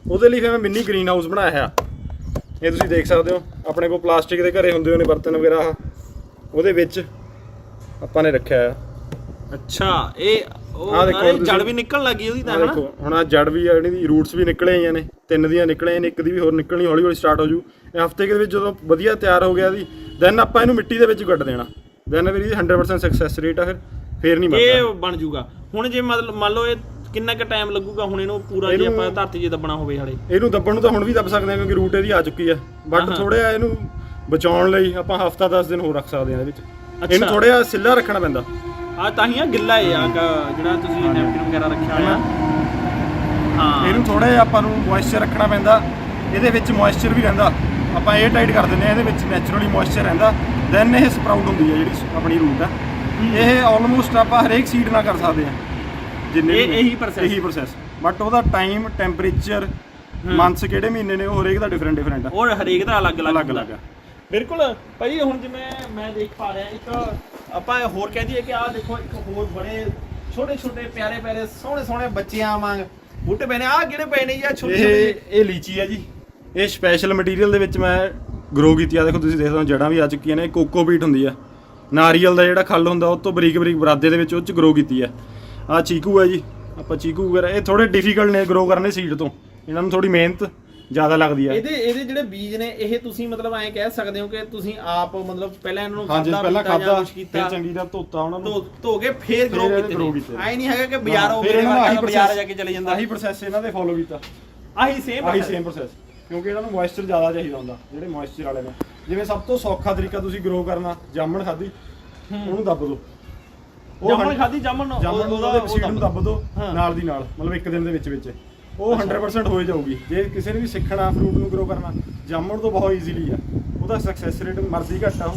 ਉਹਦੇ ਲਈ ਫਿਰ ਮੈਂ ਮਿੰਨੀ ਗ੍ਰੀਨ ਹਾਊਸ ਬਣਾਇਆ ਆ ਇਹ ਤੁਸੀਂ ਦੇਖ ਸਕਦੇ ਹੋ ਆਪਣੇ ਕੋਲ ਪਲਾਸਟਿਕ ਦੇ ਘਰੇ ਹੁੰਦੇ ਹੋਣੇ ਬਰਤਨ ਵਗੈਰਾ ਉਹਦੇ ਵਿੱਚ ਆਪਾਂ ਨੇ ਰੱਖਿਆ ਆ ਅੱਛਾ ਇਹ ਉਹ ਆਹ ਦੇਖੋ ਨਾਲੇ ਜੜ ਵੀ ਨਿਕਲਣ ਲੱਗੀ ਉਹਦੀ ਤਾਂ ਹਨਾ? ਦੇਖੋ ਹੁਣ ਆ ਜੜ ਵੀ ਆ ਜਿਹੜੀ ਦੀ ਰੂਟਸ ਵੀ ਨਿਕਲੇ ਆਈਆਂ ਨੇ ਤਿੰਨ ਦੀਆਂ ਨਿਕਲੇ ਆਈਆਂ ਨੇ ਇੱਕ ਦੀ ਵੀ ਹੋਰ ਨਿਕਲਣੀ ਹੌਲੀ ਹੌਲੀ ਸਟਾਰਟ ਹੋ ਜੂ। ਇਹ ਹਫ਼ਤੇ ਦੇ ਵਿੱਚ ਜਦੋਂ ਵਧੀਆ ਤਿਆਰ ਹੋ ਗਿਆ ਦੀ ਦੈਨ ਆਪਾਂ ਇਹਨੂੰ ਮਿੱਟੀ ਦੇ ਵਿੱਚ ਕੱਢ ਦੇਣਾ। ਦੈਨ ਫਿਰ ਇਹਦੀ 100% ਸਕਸੈਸ ਰੇਟ ਆ ਫਿਰ। ਫੇਰ ਨਹੀਂ ਇਹ ਮਰਦਾ ਬਣ ਜੂਗਾ। ਹੁਣ ਜੇ ਮਤਲਬ ਮੰਨ ਲਓ ਇਹ ਕਿੰਨਾ ਕੁ ਟਾਈਮ ਲੱਗੂਗਾ ਹੁਣ ਇਹਨੂੰ ਪੂਰਾ ਜੇ ਇਹਨੂੰ- ਆਪਾਂ ਧਰਤੀ 'ਚ ਦੱਬਣਾ ਹੋਵੇ ਹਲੇ। ਇਹਨੂੰ ਦੱਬਣ ਨੂੰ ਤਾਂ ਹੁਣ ਵੀ ਦੱਬ ਸਕਦੇ ਆ ਕਿਉਂਕਿ ਰੂਟ ਇਹਦੀ ਆ ਚੁੱਕੀ ਆ। ਬਟ ਥੋੜਾ ਜਿਹਾ ਇਹਨੂੰ ਬਚਾਉਣ ਲਈ ਆਪਾਂ ਹਫਤਾ 10 ਦਿਨ ਹੋਰ ਰੱਖ ਸਕਦੇ ਆ ਇਹਦੇ ਵਿੱਚ। ਇਹਨੂੰ ਅੱਛਾ। ਥੋੜਾ ਜਿਹਾ ਸਿੱਲਾ ਰੱਖਣਾ ਪੈਂਦਾ। ਆ ਤਾਂ ਹੀ ਆ ਗਿੱਲਾ ਹੈ ਆ ਕ- ਜਿਹੜਾ ਤੁਸੀਂ ਨੈਪਕਿਨ ਵਗੈਰਾ ਰੱਖਿਆ ਹੋਇਆ। ਹਾਂ। ਇਹਨੂੰ ਥੋੜਾ ਜਿਹਾ ਆਪਾਂ ਨੂੰ ਮੋਇਸਚਰ ਰੱਖਣਾ ਪੈਂਦਾ। ਇਹਦੇ ਵਿੱਚ ਮੋਇਸਚਰ ਵੀ ਰਹਿੰਦਾ। ਆਪਾਂ ਇਹ ਟਾਈਟ ਕਰ ਦਿੰਦੇ ਆ ਇਹਦੇ ਵਿੱਚ ਨੈਚੁਰਲੀ ਮੋਇਸਚਰ ਰਹਿੰਦਾ। ਦੈਨ ਇਹ ਸਪਰਾਊਟ ਹੁੰਦੀ ਹੈ ਜਿਹੜੀ ਆਪਣੀ ਰੂਟ ਆ। ਇਹ ਆਲਮੋਸਟ ਆਪਾਂ ਹਰੇਕ ਸੀਡ ਨਾਲ ਕਰ ਸਕਦੇ ਆ ਜਿੰਨੇ ਇਹ- ਵੀ- ਇਹੀ process? ਇਹੀ ਪ੍ਰੋਸੈਸ ਬਟ ਉਹਦਾ ਟਾਈਮ ਟੈਂਪਰੇਚਰ ਮੰਥਸ ਕਿਹੜੇ ਮਹੀਨੇ ਨੇ ਉਹ ਹਰੇਕ ਦਾ ਡਿਫਰੈਂਟ ਡਿਫਰੈਂਟ ਆ। ਔਰ ਹਰੇਕ ਦਾ ਅਲੱਗ-ਅਲੱਗ ਅਲੱਗ ਆ। ਬਿਲਕੁਲ। ਭਾਈ ਹੁਣ ਜਿਵੇਂ ਮੈਂ ਦੇਖ ਪਾ ਰਿਹਾ ਇੱਕ ਆਪਾਂ ਹੋਰ ਕਹਿ ਦਈਏ ਕਿ ਆਹ ਦੇਖੋ ਇੱਕ ਹੋਰ ਬੜੇ ਛੋਟੇ ਛੋਟੇ ਪਿਆਰੇ ਪਿਆਰੇ ਸੋਹਣੇ ਸੋਹਣੇ ਬੱਚਿਆਂ ਵਾਂਗ ਬੂਟੇ ਪਏ ਨੇ। ਆਹ ਕਿਹੜੇ ਪਏ ਨੇ ਯਾਰ ਛੋਟੇ ਇਹ ਛੋਟੇ ਇਹ ਲੀਚੀ ਹੈ ਜੀ। ਇਹ ਸਪੈਸ਼ਲ ਮਟੀਰੀਅਲ ਦੇ ਵਿੱਚ ਮੈਂ ਗਰੋ ਕੀਤੀ ਆ। ਦੇਖੋ ਤੁਸੀਂ ਦੇਖ ਸਕਦੇ ਹੋ ਜੜਾਂ ਵੀ ਆ ਚੁੱਕੀਆਂ ਨੇ। ਕੋਕੋ ਬੀਟ ਹੁੰਦੀ ਆ। ਨਾਰੀਅਲ ਦਾ ਜਿਹੜਾ ਖੱਲ ਹੁੰਦਾ ਉਹ ਤੋਂ ਬਰੀਕ ਬਰੀਕ ਬਰਾਦੇ ਦੇ ਵਿੱਚ ਉਹ ਚ ਗਰੋ ਕੀਤੀ ਆ ਆ ਚੀਕੂ ਹੈ ਜੀ ਆਪਾਂ ਚੀਕੂ ਵਗੈਰਾ ਇਹ ਥੋੜੇ ਡਿਫਿਕਲਟ ਨੇ ਗਰੋ ਕਰਨੇ ਸੀਡ ਤੋਂ। ਇਹਨਾਂ ਨੂੰ ਥੋੜੀ ਮਿਹਨਤ ਜ਼ਿਆਦਾ ਲੱਗਦੀ ਆ ਇਹਦੇ ਇਹਦੇ ਜਿਹੜੇ ਬੀਜ ਨੇ ਇਹ ਤੁਸੀਂ ਮਤਲਬ ਐਂ ਕਹਿ ਸਕਦੇ ਹੋ ਕਿ ਤੁਸੀਂ ਆਪ ਮਤਲਬ ਪਹਿਲਾਂ ਇਹਨਾਂ ਨੂੰ ਹਾਂਜੀ ਪਹਿਲਾਂ ਖਾਦਾ ਫਿਰ ਚੰਗੀ ਤਰ੍ਹਾਂ ਧੋਤਾ ਉਹਨਾਂ ਨੂੰ। ਧੋ ਕੇ ਫੇਰ ਗਰੋ ਕੀਤੇ। ਐ ਨਹੀਂ ਹੈਗਾ ਕਿ ਬਾਜ਼ਾਰੋਂ ਫਿਰ ਇਹਨਾਂ ਨੂੰ ਬਾਜ਼ਾਰ ਜਾ ਕੇ ਚਲੇ ਜਾਂਦਾ। ਆਹੀ ਪ੍ਰੋਸੈਸ ਇਹਨਾਂ ਦੇ ਫੋਲੋ ਕੀਤਾ। ਆਹੀ ਸੇਮ ਆਹੀ ਸੇਮ ਪ੍ਰੋਸੈਸ ਕਿਉਂਕਿ ਇਹਨਾਂ ਨੂੰ ਮੋਇਸਚਰ ਜ਼ਿਆਦਾ ਚਾਹੀਦਾ ਹੁੰਦਾ ਜਿਹੜੇ ਮੋਇਸਚਰ ਵਾਲੇ ਨੇ। ਜਿਵੇਂ ਸਭ ਤੋਂ ਸੌਖਾ ਤਰੀਕਾ ਤੁਸੀਂ ਗਰੋ ਕਰਨਾ ਜਾਮਣ ਖਾਦੀ ਉਹਨੂੰ ਦੱਬ ਦਿਓ ਉਹ ਜਾਮਣ ਖਾਦੀ ਜਾਮਣ ਜਾਮਣ ਨੂੰ? ਉਹਦੇ ਸੀਡ ਨੂੰ ਦੱਬ ਦਿਓ। ਨਾਲ ਦੀ ਨਾਲ ਮਤਲਬ ਇੱਕ ਦਿਨ ਦੇ ਵਿੱਚ ਵਿੱਚ। ਉਹ 100% ਹੋ ਜਾਊਗੀ। ਜੇ ਕਿਸੇ ਨੇ ਵੀ ਸਿੱਖਣਾ ਫਰੂਟ ਨੂੰ ਗਰੋ ਕਰਨਾ ਜਾਮਣ ਤੋਂ ਬਹੁਤ ਈਜ਼ੀਲੀ ਆ। ਉਹਦਾ ਸਕਸੈਸ ਰੇਟ ਮਰਜ਼ੀ ਘੱਟ ਆ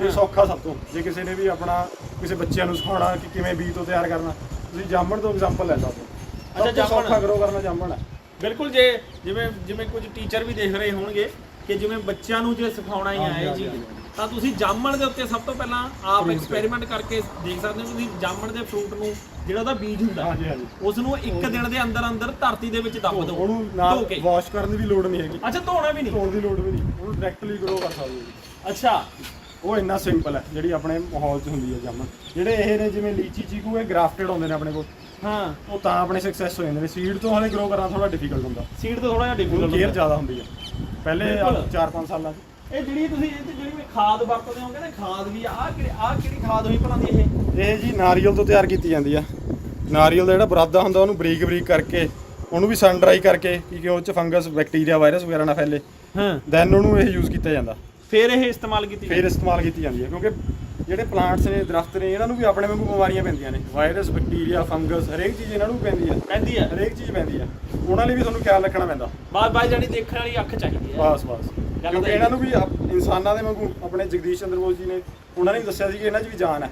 ਤੇ ਸੌਖਾ ਸਭ ਤੋਂ। ਜੇ ਕਿਸੇ ਨੇ ਵੀ ਆਪਣਾ ਕਿਸੇ ਬੱਚਿਆਂ ਨੂੰ ਸਿਖਾਉਣਾ ਕਿ ਕਿਵੇਂ ਬੀਜ ਤੋਂ ਤਿਆਰ ਕਰਨਾ ਤੁਸੀਂ ਜਾਮਣ ਤੋਂ ਐਗਜ਼ਾਮਪਲ ਲੈ ਸਕਦੇ ਹੋ। ਅੱਛਾ, ਜਾਮਣ। ਸੌਖਾ ਗਰੋ ਕਰਨਾ ਜਾਮਣ ਹੈ ਬਿਲਕੁਲ ਜੇ ਜਿਵੇਂ ਜਿਵੇਂ ਕੁਝ ਟੀਚਰ ਵੀ ਦੇਖ ਰਹੇ ਹੋਣਗੇ ਕਿ ਜਿਵੇਂ ਬੱਚਿਆਂ ਨੂੰ ਜੇ ਸਿਖਾਉਣਾ ਹੀ ਆਏ ਜੀ। ਤਾਂ ਤੁਸੀਂ ਜਾਮਣ ਦੇ ਉੱਤੇ ਸਭ ਤੋਂ ਪਹਿਲਾਂ ਆਪ ਐਕਸਪੈਰੀਮੈਂਟ ਕਰਕੇ ਦੇਖ ਸਕਦੇ ਹੋ ਤੁਸੀਂ ਜਾਮਣ ਦੇ ਫਰੂਟ ਨੂੰ ਜਿਹੜਾ ਉਹਦਾ ਬੀਜ ਹੁੰਦਾ ਹਾਂਜੀ ਹਾਂਜੀ। ਉਸ ਨੂੰ ਇੱਕ ਦਿਨ ਦੇ ਅੰਦਰ ਅੰਦਰ ਧਰਤੀ ਦੇ ਵਿੱਚ ਦੱਬ ਦਿਓ ਉਹਨੂੰ ਨਾਲ ਵਾਸ਼ ਕਰਨ ਦੀ ਵੀ ਲੋੜ ਨਹੀਂ ਹੈਗੀ। ਅੱਛਾ ਧੋਣਾ ਵੀ ਨਹੀਂ? ਧੋਣ ਦੀ ਲੋੜ ਵੀ ਨਹੀਂ। ਉਹਨੂੰ ਡਾਇਰੈਕਟਲੀ ਗਰੋ ਕਰ ਸਕਦੇ ਹੋ। ਅੱਛਾ। ਉਹ ਇੰਨਾ ਸਿੰਪਲ ਹੈ ਜਿਹੜੀ ਆਪਣੇ ਮਾਹੌਲ 'ਚ ਹੁੰਦੀ ਹੈ ਜਾਮਨ ਜਿਹੜੇ ਇਹ ਨੇ ਜਿਵੇਂ ਲੀਚੀ ਚੀਕੂ ਇਹ ਗ੍ਰਾਫਟਡ ਹੁੰਦੇ ਨੇ ਆਪਣੇ ਕੋਲ। ਹਾਂ। ਉਹ ਤਾਂ ਆਪਣੇ ਸਕਸੈਸ ਹੋ ਜਾਂਦੇ ਨੇ। ਸੀਡ ਤੋਂ ਹਲੇ ਗਰੋ ਕਰਨਾ ਥੋੜਾ ਡਿਫਿਕਲਟ ਹੁੰਦਾ। ਸੀਡ ਤੋਂ ਥੋੜਾ ਜਿਹਾ ਡਿਫਿਕਲਟ ਕੇਅਰ ਜ਼ਿਆਦਾ ਹੁੰਦੀ ਹੈ। ਪਹਿਲੇ ਬਿਲਕੁਲ। 4-5 ਸਾਲਾਂ 'ਚ। ਇਹ ਜਿਹੜੀ ਤੁਸੀਂ ਇਹ ਤੇ ਜਿਹੜੀ ਵੀ ਖਾਦ ਵਰਤਦੇ ਹੋਗੇ ਨਾ ਖਾਦ ਵੀ ਆਹ ਕਿਹੜੀ ਆਹ ਕਿਹੜੀ ਖਾਦ ਹੋਈ ਭਲਾ ਦੀ ਇਹ? ਇਹ ਜੀ ਨਾਰੀਅਲ ਤੋਂ ਤਿਆਰ ਕੀਤੀ ਜਾਂਦੀ ਆ। ਨਾਰੀਅਲ ਦਾ ਜਿਹੜਾ ਬਰਾਦਾ ਹੁੰਦਾ ਉਹਨੂੰ ਬਰੀਕ ਬਰੀਕ ਕਰਕੇ ਉਹਨੂੰ ਵੀ ਸਨ ਡਰਾਈ ਕਰਕੇ ਕਿ ਉਹ 'ਚ ਫੰਗਸ ਬੈਕਟੀਰੀਆ ਵਾਇਰਸ ਵਗੈਰਾ ਨਾ ਫੈਲੇ। ਹਾਂ। ਦੈਨ ਉਹਨੂੰ ਇਹ ਯੂਜ਼ ਕੀਤਾ ਜਾਂਦਾ। ਫਿਰ ਇਹ ਇਸਤੇਮਾਲ ਕੀਤੀ ਫਿਰ ਇਸਤੇਮਾਲ ਕੀਤੀ ਜਾਂਦੀ ਹੈ ਕਿਉਂਕਿ ਜਿਹੜੇ ਪਲਾਂਟਸ ਨੇ ਦਰਖਤ ਨੇ ਇਹਨਾਂ ਨੂੰ ਵੀ ਆਪਣੇ ਵਾਂਗੂ ਬਿਮਾਰੀਆਂ ਪੈਂਦੀਆਂ ਨੇ। ਵਾਇਰਸ ਬੈਕਟੀਰੀਆ ਫੰਗਸ ਹਰੇਕ ਚੀਜ਼ ਇਹਨਾਂ ਨੂੰ ਪੈਂਦੀ ਹੈ ਪੈਂਦੀ ਹੈ ਹਰੇਕ ਚੀਜ਼ ਪੈਂਦੀ ਹੈ ਉਹਨਾਂ ਲਈ ਵੀ ਤੁਹਾਨੂੰ ਖਿਆਲ ਰੱਖਣਾ ਪੈਂਦਾ। ਬਾਅਦ ਬਾਅਦ ਜਾਨੀ ਦੇਖਣ ਵਾਲੀ ਅੱਖ ਚਾਹੀਦੀ ਹੈ ਬਸ ਬਸ। ਕਿਉਂਕਿ ਇਹ- ਇਹਨਾਂ ਨੂੰ ਵੀ ਆਪ- ਇਨਸਾਨਾਂ ਦੇ ਵਾਂਗੂ ਆਪਣੇ ਜਗਦੀਸ਼ ਚੰਦਰ ਬੋਸ ਜੀ ਨੇ ਉਹਨਾਂ ਨੇ ਵੀ ਦੱਸਿਆ ਸੀ ਕਿ ਇਹਨਾਂ 'ਚ ਵੀ ਜਾਨ ਹੈ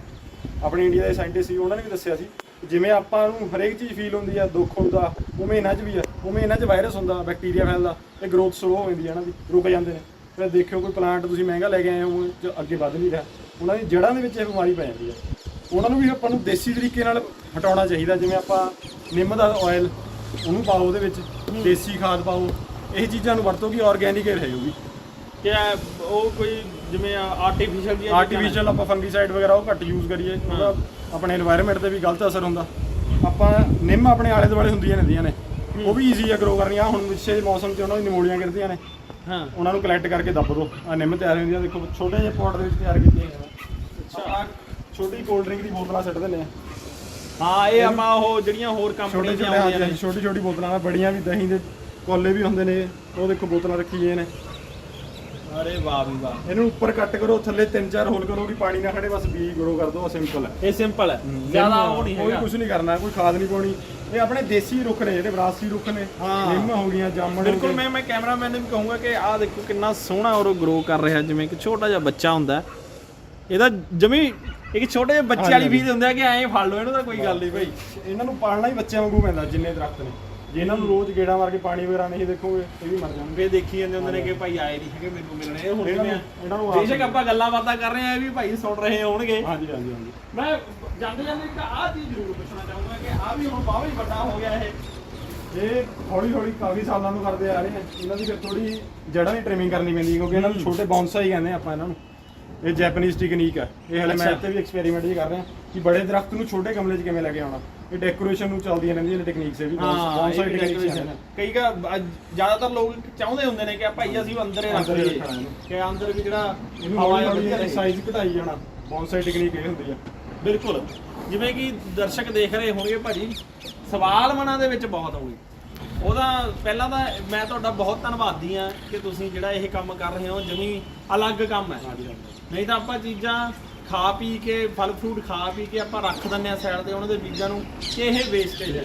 ਆਪਣੇ ਇੰਡੀਆ ਦੇ ਸਾਇੰਟਿਸਟ ਸੀ ਉਹਨਾਂ ਨੇ ਵੀ ਦੱਸਿਆ ਸੀ ਕਿ ਜਿਵੇਂ ਆਪਾਂ ਨੂੰ ਹਰੇਕ ਚੀਜ਼ ਫੀਲ ਹੁੰਦੀ ਆ ਦੁੱਖ ਹੁੰਦਾ ਉਵੇਂ ਇਹਨਾਂ 'ਚ ਵੀ ਆ। ਉਵੇਂ ਇਹਨਾਂ 'ਚ ਵਾਇਰਸ ਹੁੰਦਾ ਬੈਕਟੀਰੀਆ ਫੈਲਦਾ ਤੇ ਗਰੋਥ ਸਲੋ ਹੋ ਜਾਂਦੀ ਹੈ ਇਹਨਾਂ ਦੀ ਰੁਕ ਜਾਂਦੇ ਨੇ। ਫਿਰ ਦੇਖਿਓ ਕੋਈ ਪਲਾਂਟ ਤੁਸੀਂ ਮਹਿੰਗਾ ਲੈ ਕੇ ਆਏ ਹੋ 'ਚ ਅੱਗੇ ਵੱਧ ਨਹੀਂ ਰਿਹਾ। ਉਹਨਾਂ ਦੀ ਜੜ੍ਹਾਂ ਦੇ ਵਿੱਚ ਇਹ ਬਿਮਾਰੀ ਪੈ ਜਾਂਦੀ ਹੈ। ਉਹਨਾਂ ਨੂੰ ਵੀ ਆਪਾਂ ਨੂੰ ਦੇਸੀ ਤਰੀਕੇ ਨਾਲ ਹਟਾਉਣਾ ਚਾਹੀਦਾ ਜਿਵੇਂ ਆਪਾਂ ਨਿੰਮ ਦਾ ਆਇਲ ਉਹਨੂੰ ਪਾਓ ਉਹਦੇ ਵਿੱਚ ਦੇਸੀ ਖਾਦ ਪਾਓ ਇਹ ਚੀਜ਼ਾਂ ਨੂੰ ਵਰਤੋ ਕਿ ਆਰਗੈਨਿਕ ਹੀ ਰਹੇਗੀ। ਕਿ ਉਹ ਕੋਈ ਜਿਵੇਂ ਆਰਟੀਫੀਸ਼ੀਅਲ ਜੀ ਆਰਟੀਫੀਸ਼ੀਅਲ ਆਪਾਂ ਫੰਗੀਸਾਈਡ ਵਗੈਰਾ ਉਹ ਘੱਟ ਯੂਜ਼ ਕਰੀਏ ਉਹਦਾ ਆਪਣੇ এনवायरमेंट ਤੇ ਵੀ ਗਲਤ ਅਸਰ ਹੁੰਦਾ। ਆਪਾਂ ਨਿੰਮ ਆਪਣੇ ਆਲੇ ਦੁਆਲੇ ਹੁੰਦੀਆਂ ਰਹਿੰਦੀਆਂ ਨੇ ਉਹ ਵੀ ਈਜ਼ੀ ਆ ਗਰੋ ਕਰਨੀਆਂ ਹੁਣ ਪਿਛੇ ਮੌਸਮ 'ਚ ਉਹਨਾਂ ਦੀ ਨਿਮੋਲੀਆਂ ਗਿਰਦੀਆਂ ਨੇ। ਹਾਂ। ਉਹਨਾਂ ਨੂੰ ਕਲੈਕਟ ਕਰਕੇ ਦੱਬ ਦੋ। ਆ ਨਿੰਮ ਤਿਆਰ ਹੁੰਦੀ ਆ ਦੇਖੋ ਛੋਟੇ ਜਿਹੇ ਪੌਟ ਦੇ ਵਿੱਚ ਤਿਆਰ ਕੀਤੀਆਂ ਅੱਛਾ। ਛੋਟੀ ਕੋਲਡ ਡਰਿੰਕ ਦੀ ਬੋਤਲਾਂ ਸਿੱਟ ਦਿੰਦੇ ਆ। ਹਾਂ ਇਹ ਆਪਾਂ ਉਹ ਜਿਹੜੀਆਂ ਹੋਰ ਛੋਟੇ ਕੰਪਨੀਆਂ ਛੋਟੇ ਦੀਆਂ ਆਉਂਦੀਆਂ ਨੇ ਛੋਟੀ ਛੋਟੀ ਬੋਤਲਾਂ ਆ ਬੜੀਆਂ ਵੀ ਦਹੀਂ ਦੇ ਕੋਲੇ ਵੀ ਹੁੰਦੇ ਨੇ। ਉਹ ਦੇਖੋ ਬੋਤਲਾਂ ਰੱਖੀ ਗਈਆਂ ਨੇ। ਅਰੇ ਵਾਹ ਵੀ ਵਾਹ। ਇਹਨੂੰ ਉੱਪਰ ਕੱਟ ਕਰੋ ਥੱਲੇ ਤਿੰਨ ਚਾਰ ਹੋਲ ਕਰੋ ਕਿ ਪਾਣੀ ਨਾ ਖੜੇ ਬਸ ਬੀਜ ਗਰੋ ਕਰ ਦੋ ਸਿੰਪਲ ਹੈ। ਇਹ ਸਿੰਪਲ ਹੈ। ਜ਼ਿਆਦਾ ਉਹ ਨਹੀਂ ਕੋਈ ਹੈਗਾ। ਕੁਝ ਨਹੀਂ ਕਰਨਾ ਕੋਈ ਖਾਦ ਨਹੀਂ ਪਾਉਣੀ। ਇਹ ਆਪਣੇ ਦੇਸੀ ਰੁੱਖ ਨੇ ਜਿਹੜੇ ਵਿਰਾਸਤੀ ਰੁੱਖ ਨੇ। ਹਾਂ। ਨਿੰਮ ਹੋ ਗਈਆਂ ਜਾਮਣ ਬਿਲਕੁਲ। ਮੈਂ ਮੈਂ ਕੈਮਰਾਮੈਨ ਨੂੰ ਕਹੂੰਗਾ ਕਿ ਆਹ ਦੇਖੋ ਕਿੰਨਾ ਸੋਹਣਾ ਔਰ ਗਰੋ ਕਰ ਰਿਹਾ ਜਿਵੇਂ ਕਿ ਛੋਟਾ ਜਿਹਾ ਬੱਚਾ ਹੁੰਦਾ। ਇਹਦਾ ਜਮੀ ਇੱਕ ਛੋਟੇ ਜਿਹੇ ਬੱਚੇ ਵਾਲੀ। ਫੀਲ ਹੁੰਦਾ ਕਿ ਐਂ ਫੜ ਲਓ ਇਹਨੂੰ ਤਾਂ ਕੋਈ ਗੱਲ ਨਹੀਂ ਭਾਈ। ਇਹਨਾਂ ਨੂੰ ਪਾਲਣਾ ਹੀ ਬੱਚਿਆਂ ਵਾਂਗੂ ਪੈਂਦਾ ਜਿੰਨੇ ਦਰਖਤ ਨੇ। ਜੇ ਇਹਨਾਂ ਨੂੰ ਰੋਜ਼ ਗੇੜਾ ਮਾਰ ਕੇ ਪਾਣੀ ਵਗੈਰਾ ਨਹੀਂ ਦੇਖੋਗੇ ਇਹ ਵੀ ਮਰ ਜਾਣਗੇ। ਫੇਰ ਦੇਖੀ ਜਾਂਦੇ ਹੁੰਦੇ ਨੇ ਕਿ ਭਾਈ ਆਏ ਨਹੀਂ ਹੈਗੇ ਮੈਨੂੰ ਮਿਲਣੇ ਇਹ ਹੁਣ ਇਹਨਾਂ ਨੂੰ- ਬੇਸ਼ੱਕ ਆਪਾਂ ਗੱਲਾਂ ਬਾਤਾਂ ਕਰ ਰਹੇ ਆ ਇਹ ਵੀ ਭਾਈ ਸੁਣ ਰਹੇ ਹੋਣਗੇ। ਹਾਂਜੀ ਹਾਂਜੀ ਹਾਂਜੀ। ਮੈਂ ਜਾਂਦੇ ਜਾਂਦੇ ਇੱਕ ਆਹ ਚੀਜ਼ ਜ਼ਰੂਰ ਪੁੱਛਣਾ ਚਾਹੂੰਗਾ ਕਿ ਆਹ ਵੀ ਹੁਣ ਬਾਹਲਾ ਹੀ ਵੱਡਾ ਹੋ ਗਿਆ ਇਹ। ਇਹ ਹੌਲੀ ਹੌਲੀ ਕਾਫੀ ਸਾਲਾਂ ਨੂੰ ਕਰਦੇ ਆ ਰਹੇ ਨੇ। ਇਹਨਾਂ ਦੀ ਫਿਰ ਥੋੜੀ ਜੜ੍ਹਾਂ ਦੀ ਟ੍ਰਿਮਿੰਗ ਕਰਨੀ ਪੈਂਦੀ ਹੈ ਕਿਉਂਕਿ ਇਹਨਾਂ ਨੂੰ ਛੋਟੇ ਬੌਂਸਾਈ ਕਹਿੰਦੇ ਆਪਾਂ ਇਹਨਾਂ ਨੂੰ। ਇਹ ਜੈਪਨੀਜ਼ ਟੈਕਨੀਕ ਹੈ ਇਹ ਹਲੇ ਮੈਂ। ਇੱਥੇ ਵੀ ਐਕਸਪੈਰੀਮੈਂਟ ਹੀ ਕਰ ਰਿਹਾ ਕਿ ਬੜੇ ਦਰਖਤ ਨੂੰ ਛੋਟੇ ਗਮਲੇ 'ਚ ਕਿਵੇਂ ਲੈ ਕੇ ਆਉਣਾ। ਇਹ ਡੈਕੋਰੇਸ਼ਨ ਨੂੰ ਚੱਲਦੀਆਂ ਰਹਿੰਦੀਆਂ ਨੇ ਟੈਕਨੀਕਸ ਇਹ ਵੀ ਬਹੁਤ ਹਾਂ ਬਹੁਤ ਸਾਰੀ ਹੈ। ਕਈ ਕਾ ਜ਼ਿਆਦਾਤਰ ਲੋਕ ਚਾਹੁੰਦੇ ਹੁੰਦੇ ਨੇ ਕਿ ਭਾਈ ਅਸੀਂ ਅੰਦਰ ਹੀ ਰੱਖ ਹੀ ਲਈਏ। ਕਿ ਅੰਦਰ ਵੀ ਜਿਹੜਾ ਹਵਾ ਹੈ ਵਧੀਆ ਸਾਈਜ਼ ਘਟਾਈ ਜਾਣਾ। ਬੌਂਸਾਈ ਟੈਕਨੀਕ ਇਹ ਹੁੰਦੀ ਆ। ਬਿਲਕੁਲ। ਜਿਵੇਂ ਕਿ ਦਰਸ਼ਕ ਦੇਖ ਰਹੇ ਹੋਣਗੇ ਭਾਜੀ ਸਵਾਲ ਮਨਾਂ ਦੇ ਵਿੱਚ ਬਹੁਤ ਹੋਊਗੀ। ਉਹਦਾ ਪਹਿਲਾਂ ਤਾਂ ਮੈਂ ਤੁਹਾਡਾ ਬਹੁਤ ਧੰਨਵਾਦੀ ਆ ਕਿ ਤੁਸੀਂ ਜਿਹੜਾ ਇਹ ਕੰਮ ਕਰ ਰਹੇ ਹੋ ਜਮੀ ਅਲੱਗ ਕੰਮ ਹੈ। ਨਹੀਂ ਤਾਂ ਆਪਾਂ ਚੀਜ਼ਾਂ ਖਾ ਪੀ ਕੇ ਫਲ ਫਰੂਟ ਖਾ ਪੀ ਕੇ ਆਪਾਂ ਰੱਖ ਦਿੰਦੇ ਆ ਸਾਈਡ ਤੇ ਉਹਨਾਂ ਦੇ ਬੀਜਾਂ ਨੂੰ ਕਿ ਇਹ ਵੇਸਟੇਜ ਹੈ।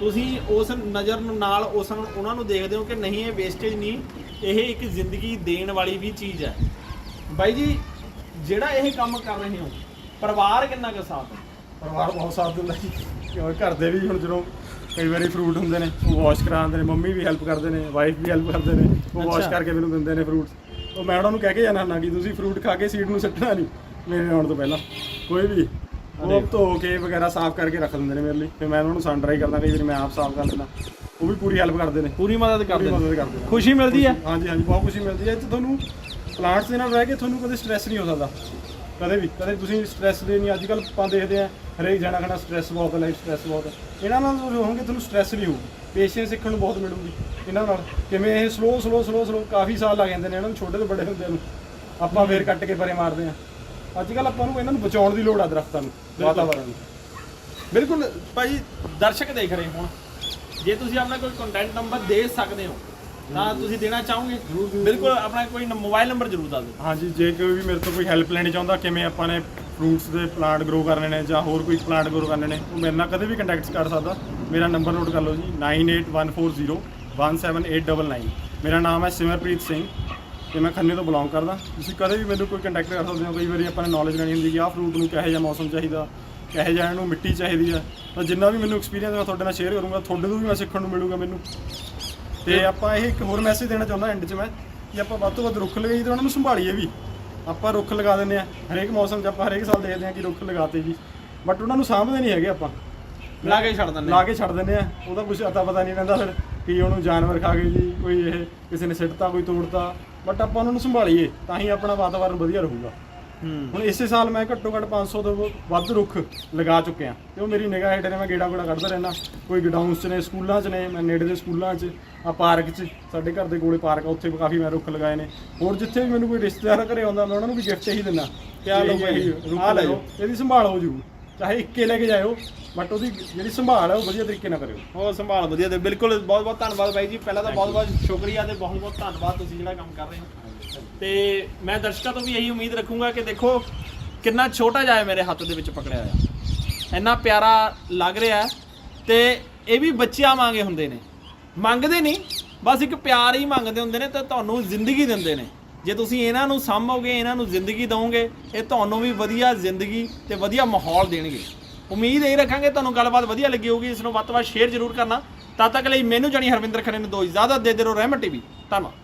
ਤੁਸੀਂ ਉਸ ਨਜ਼ਰ ਨੂੰ ਨਾਲ ਉਸ ਉਹਨਾਂ ਨੂੰ ਦੇਖਦੇ ਹੋ ਕਿ ਨਹੀਂ ਇਹ ਵੇਸਟੇਜ ਨਹੀਂ ਇਹ ਇੱਕ ਜ਼ਿੰਦਗੀ ਦੇਣ ਵਾਲੀ ਵੀ ਚੀਜ਼ ਹੈ। ਬਾਈ ਜੀ ਜਿਹੜਾ ਇਹ ਕੰਮ ਕਰ ਰਹੇ ਹੋ ਪਰਿਵਾਰ ਕਿੰਨਾ ਕੁ ਸਾਥ ਹੈ ਪਰਿਵਾਰ ਬਹੁਤ ਸਾਥ ਦਿੰਦਾ ਜੀ। ਕਿਉਂਕਿ ਘਰ ਦੇ ਵੀ ਹੁਣ ਜਦੋਂ ਕਈ ਵਾਰੀ ਫਰੂਟ ਹੁੰਦੇ ਨੇ ਉਹ ਵਾਸ਼ ਕਰਾਉਂਦੇ ਨੇ ਮੰਮੀ ਵੀ ਹੈਲਪ ਕਰਦੇ ਨੇ ਵਾਈਫ ਵੀ ਹੈਲਪ ਕਰਦੇ ਨੇ ਉਹ ਵਾਸ਼ ਅੱਛਾ। ਕਰਕੇ ਮੈਨੂੰ ਦਿੰਦੇ ਨੇ ਫਰੂਟਸ ਉਹ ਮੈਂ ਉਹਨਾਂ ਨੂੰ ਕਹਿ ਕੇ ਜਾਣਾ ਨਾ ਕਿ ਤੁਸੀਂ ਫਰੂਟ ਖਾ ਕੇ ਸੀਡ ਨੂੰ ਸੱਟਣਾ ਨਹੀਂ। ਮੇਰੇ ਆਉਣ ਤੋਂ ਪਹਿਲਾਂ ਕੋਈ ਵੀ। ਉਹ ਧੋ ਕੇ ਵਗੈਰਾ ਸਾਫ਼ ਕਰਕੇ ਰੱਖ ਦਿੰਦੇ ਨੇ ਮੇਰੇ ਲਈ। ਫਿਰ ਮੈਂ ਉਹਨਾਂ ਨੂੰ ਸਨ ਡਰਾਈ ਕਰਦਾ ਕਈ ਵਾਰੀ ਮੈਂ ਆਪ ਸਾਫ਼ ਕਰ ਲੈਂਦਾ। ਉਹ ਵੀ ਪੂਰੀ ਹੈਲਪ ਕਰਦੇ ਨੇ। ਪੂਰੀ ਮਦਦ ਕਰਦੇ ਪੂਰੀ ਨੇ। ਮਦਦ ਕਰਦੇ ਨੇ। ਖੁਸ਼ੀ ਮਿਲਦੀ ਹੈ? ਹਾਂਜੀ ਹਾਂਜੀ ਬਹੁਤ ਖੁਸ਼ੀ ਮਿਲਦੀ ਹੈ। ਇੱਥੇ ਤੁਹਾਨੂੰ ਪਲਾਂਟਸ ਦੇ ਨਾਲ ਰਹਿ ਕੇ ਤੁਹਾਨੂੰ ਕਦੇ ਸਟ੍ਰੈਸ ਨਹੀਂ ਹੋ ਸਕਦਾ। ਕਦੇ ਵੀ ਕਦੇ ਤੁਸੀਂ ਸਟ੍ਰੈਸ ਦੇ ਨਹੀਂ ਅੱਜ ਕੱਲ ਆਪਾਂ ਦੇਖਦੇ ਆ ਹਰੇਕ ਜਣਾ ਖਣਾ ਸਟ੍ਰੈਸ ਬਹੁਤ ਹੈ ਲਾਈਫ ਸਟ੍ਰੈਸ ਬਹੁਤ ਹੈ। ਇਹਨਾਂ ਨਾਲ ਤੁਸੀਂ ਰਹੋਗੇ ਤੁਹਾਨੂੰ ਸਟ੍ਰੈਸ ਨਹੀਂ ਹੋਊ ਪੇਸ਼ੈਂਸ ਸਿੱਖਣ ਨੂੰ ਬਹੁਤ ਮਿਲੂਗੀ ਇਹਨਾਂ ਨਾਲ। ਕਿਵੇਂ ਇਹ ਸਲੋ ਸਲੋ ਸਲੋ ਸਲੋ ਕਾਫੀ ਸਾਲ ਲੱਗ ਜਾਂਦੇ ਨੇ ਇਹਨਾਂ ਨੂੰ ਛੋਟੇ ਤੋਂ ਵੱਡੇ ਹੁੰਦੇ ਨੂੰ। ਆਪਾਂ ਫੇਰ ਕੱਟ ਕੇ ਪਰੇ ਮਾਰਦੇ ਆ ਅੱਜ ਕੱਲ ਆਪਾਂ ਨੂੰ ਇਹਨਾਂ ਨੂੰ ਬਚਾਉਣ ਦੀ ਲੋੜ ਆ ਦਰਖਤਾਂ ਨੂੰ ਵਾਤਾਵਰਣ ਨੂੰ। ਬਿਲਕੁਲ ਭਾਈ ਦਰਸ਼ਕ ਦੇਖ ਰਹੇ ਹੋਣ। ਜੇ ਤੁਸੀਂ ਆਪਣਾ ਕੋਈ ਕੰਟੈਂਟ ਨੰਬਰ ਦੇ ਸਕਦੇ ਹੋ ਤਾਂ ਤੁਸੀਂ ਦੇਣਾ ਚਾਹੋਗੇ? ਬਿਲਕੁਲ ਆਪਣਾ ਕੋਈ ਮੋਬਾਈਲ ਨੰਬਰ ਜ਼ਰੂਰ ਦੱਸ ਦਿਓ। ਹਾਂਜੀ, ਜੇ ਕੋਈ ਵੀ ਮੇਰੇ ਤੋਂ ਕੋਈ ਹੈਲਪ ਲੈਣੀ ਚਾਹੁੰਦਾ, ਕਿਵੇਂ ਆਪਾਂ ਨੇ ਫਰੂਟਸ ਦੇ ਪਲਾਂਟ ਗਰੋ ਕਰਨੇ ਨੇ ਜਾਂ ਹੋਰ ਕੋਈ ਪਲਾਂਟ ਗਰੋ ਕਰਨੇ ਨੇ, ਉਹ ਮੇਰੇ ਨਾਲ ਕਦੇ ਵੀ ਕੰਟੈਕਟ ਕਰ ਸਕਦਾ। ਮੇਰਾ ਨੰਬਰ ਨੋਟ ਕਰ ਲਓ ਜੀ 9814017899 ਮੇਰਾ ਨਾਮ ਹੈ ਸਿਮਰਪ੍ਰੀਤ ਸਿੰਘ ਤੇ ਮੈਂ ਖੰਨੇ ਤੋਂ ਬਿਲੋਂਗ ਕਰਦਾ। ਤੁਸੀਂ ਕਦੇ ਵੀ ਮੈਨੂੰ ਕੋਈ ਕੰਟੈਕਟ ਕਰ ਸਕਦੇ ਹੋ, ਕਈ ਵਾਰੀ ਆਪਾਂ ਨੇ ਨੌਲੇਜ ਲੈਣੀ ਹੁੰਦੀ ਕਿ ਆਹ ਫਰੂਟ ਨੂੰ ਕਿਹੋ ਜਿਹਾ ਮੌਸਮ ਚਾਹੀਦਾ, ਕਿਹੋ ਜਿਹਾ ਇਹਨੂੰ ਮਿੱਟੀ ਚਾਹੀਦੀ ਆ ਤਾਂ ਜਿੰਨਾ ਵੀ ਮੈਨੂੰ ਐਕਸਪੀਰੀਅੰਸ ਮੈਂ ਤੁਹਾਡੇ ਨਾਲ ਸ਼ੇਅਰ ਕਰੂੰਗਾ, ਤੁਹਾਡੇ ਤੋਂ ਵੀ ਮੈਂ ਸਿੱਖਣ ਨੂੰ ਮਿਲੂਗਾ ਮੈਨੂੰ। ਤੇ ਆਪਾਂ ਇਹ ਇੱਕ ਹੋਰ ਮੈਸੇਜ ਦੇਣਾ ਚਾਹੁੰਦਾ ਐਂਡ 'ਚ ਮੈਂ ਕਿ ਆਪਾਂ ਵੱਧ ਤੋਂ ਵੱਧ ਰੁੱਖ ਲਗਾਈਏ ਤੇ ਉਹਨਾਂ ਨੂੰ ਸੰਭਾਲੀਏ ਵੀ। ਆਪਾਂ ਰੁੱਖ ਲਗਾ ਦਿੰਦੇ ਆ ਹਰੇਕ ਮੌਸਮ 'ਚ ਆਪਾਂ ਹਰੇਕ ਸਾਲ ਦੇਖਦੇ ਆ ਕਿ ਰੁੱਖ ਲਗਾਤੇ ਜੀ। ਬਟ ਉਹਨਾਂ ਨੂੰ ਸਾਂਭਦੇ ਨਹੀਂ ਹੈਗੇ ਆਪਾਂ। ਲਾ ਕੇ ਛੱਡ ਦਿੰਦੇ ਲਾ ਕੇ ਛੱਡ ਦਿੰਦੇ ਆ ਉਹਦਾ ਕੁਝ ਅਤਾ ਪਤਾ ਨਹੀਂ ਰਹਿੰਦਾ ਫਿਰ ਕਿ ਉਹਨੂੰ ਜਾਨਵਰ ਖਾ ਗਏ ਜੀ ਕੋਈ ਇਹ ਕਿਸੇ ਨੇ ਸਿੱਟਤਾ ਕੋਈ ਤੋੜਤਾ। ਬਟ ਆਪਾਂ ਉਹਨਾਂ ਨੂੰ ਸੰਭਾਲੀਏ ਤਾਂ ਹੀ ਆਪਣਾ ਵਾਤਾਵਰਨ ਵਧੀਆ ਰਹੂਗਾ। ਹੁਣ ਇਸੇ ਸਾਲ ਮੈਂ ਘੱਟੋ ਘੱਟ 500 ਤੋਂ ਵੱਧ ਰੁੱਖ ਲਗਾ ਚੁੱਕਿਆ ਤੇ ਉਹ ਮੇਰੀ ਨਿਗਾਹ ਹੇਠ ਨੇ ਮੈਂ ਗੇੜਾ ਗੂੜਾ ਕੱਢਦਾ ਰਹਿਣਾ ਕੋਈ ਗਡਾਊਨਸ 'ਚ ਨੇ ਸਕੂਲਾਂ 'ਚ ਨੇ ਮੈਂ ਨੇੜੇ ਦੇ ਸਕੂਲਾਂ 'ਚ ਆ ਪਾਰਕ 'ਚ ਸਾਡੇ ਘਰ ਦੇ ਕੋਲੇ ਪਾਰਕ ਆ ਉੱਥੇ ਵੀ ਕਾਫੀ ਮੈਂ ਰੁੱਖ ਲਗਾਏ ਨੇ। ਹੋਰ ਜਿੱਥੇ ਵੀ ਮੈਨੂੰ ਕੋਈ ਰਿਸ਼ਤੇਦਾਰ ਘਰੇ ਆਉਂਦਾ ਮੈਂ ਉਹਨਾਂ ਨੂੰ ਵੀ ਗਿਫਟ ਹੀ ਦਿੰਦਾ ਕਿ ਆਹ ਲਓ ਭਾਈ, ਰੁੱਖ ਲੈ ਜਾਓ। ਇਹਦੀ ਸੰਭਾਲ ਹੋ ਜਰੂਰ ਚਾਹੇ ਇੱਕੇ ਲੈ ਕੇ ਜਾਇਓ ਬਟ ਉਹਦੀ ਜਿਹੜੀ ਸੰਭਾਲ ਹੈ ਉਹ ਵਧੀਆ ਤਰੀਕੇ ਨਾਲ ਕਰਿਓ। ਹੋਰ ਸੰਭਾਲ ਵਧੀਆ ਤੇ ਬਿਲਕੁਲ ਬਹੁਤ ਬਹੁਤ ਧੰਨਵਾਦ ਬਾਈ ਜੀ। ਪਹਿਲਾਂ ਤਾਂ ਬਹੁਤ ਬਹੁਤ ਸ਼ੁਕਰੀਆ ਤੇ ਬਹੁਤ ਬਹੁਤ ਧੰਨਵਾਦ ਤੁਸੀਂ ਜਿਹੜਾ ਕੰਮ ਕਰ ਰਹੇ ਹੋ। ਤੇ ਮੈਂ ਦਰਸ਼ਕਾਂ ਤੋਂ ਵੀ ਇਹੀ ਉਮੀਦ ਰੱਖੂੰਗਾ ਕਿ ਦੇਖੋ, ਕਿੰਨਾ ਛੋਟਾ ਜਿਹਾ ਹੈ ਮੇਰੇ ਹੱਥ ਦੇ ਵਿੱਚ ਪਕੜਿਆ ਹੋਇਆ। ਇੰਨਾ ਪਿਆਰਾ ਲੱਗ ਰਿਹਾ ਹੈ ਤੇ ਇਹ ਵੀ ਬੱਚਿਆਂ ਵਾਂਗੇ ਹੁੰਦੇ ਨੇ। ਮੰਗਦੇ ਨਹੀਂ, ਬਸ ਇੱਕ ਪਿਆਰ ਹੀ ਮੰਗਦੇ ਹੁੰਦੇ ਨੇ ਤੇ ਤੁਹਾਨੂੰ ਜ਼ਿੰਦਗੀ ਦਿੰਦੇ ਨੇ। ਜੇ ਤੁਸੀਂ ਇਹਨਾਂ ਨੂੰ ਸਾਂਭੋਗੇ, ਇਹਨਾਂ ਨੂੰ ਜ਼ਿੰਦਗੀ ਦਿਓਗੇ ਇਹ ਤੁਹਾਨੂੰ ਵੀ ਵਧੀਆ ਜ਼ਿੰਦਗੀ ਤੇ ਵਧੀਆ ਮਾਹੌਲ ਦੇਣਗੇ। ਉਮੀਦ ਇਹ ਰੱਖਾਂਗੇ, ਤੁਹਾਨੂੰ ਗੱਲਬਾਤ ਵਧੀਆ ਲੱਗੀ ਹੋਊਗੀ, ਇਸ ਨੂੰ ਵੱਧ ਤੋਂ ਵੱਧ ਸ਼ੇਅਰ ਜ਼ਰੂਰ ਕਰਨਾ। ਤਦ ਤੱਕ ਲਈ ਮੈਨੂੰ ਜਾਣੀ ਹਰਵਿੰਦਰ ਖਰੇ ਨੂੰ ਦੋ ਇਜਾਜ਼ਤ, ਦੇ ਦਿਓ ਰਹਿਮਤ ਟੀਵੀ। ਧੰਨਵਾਦ।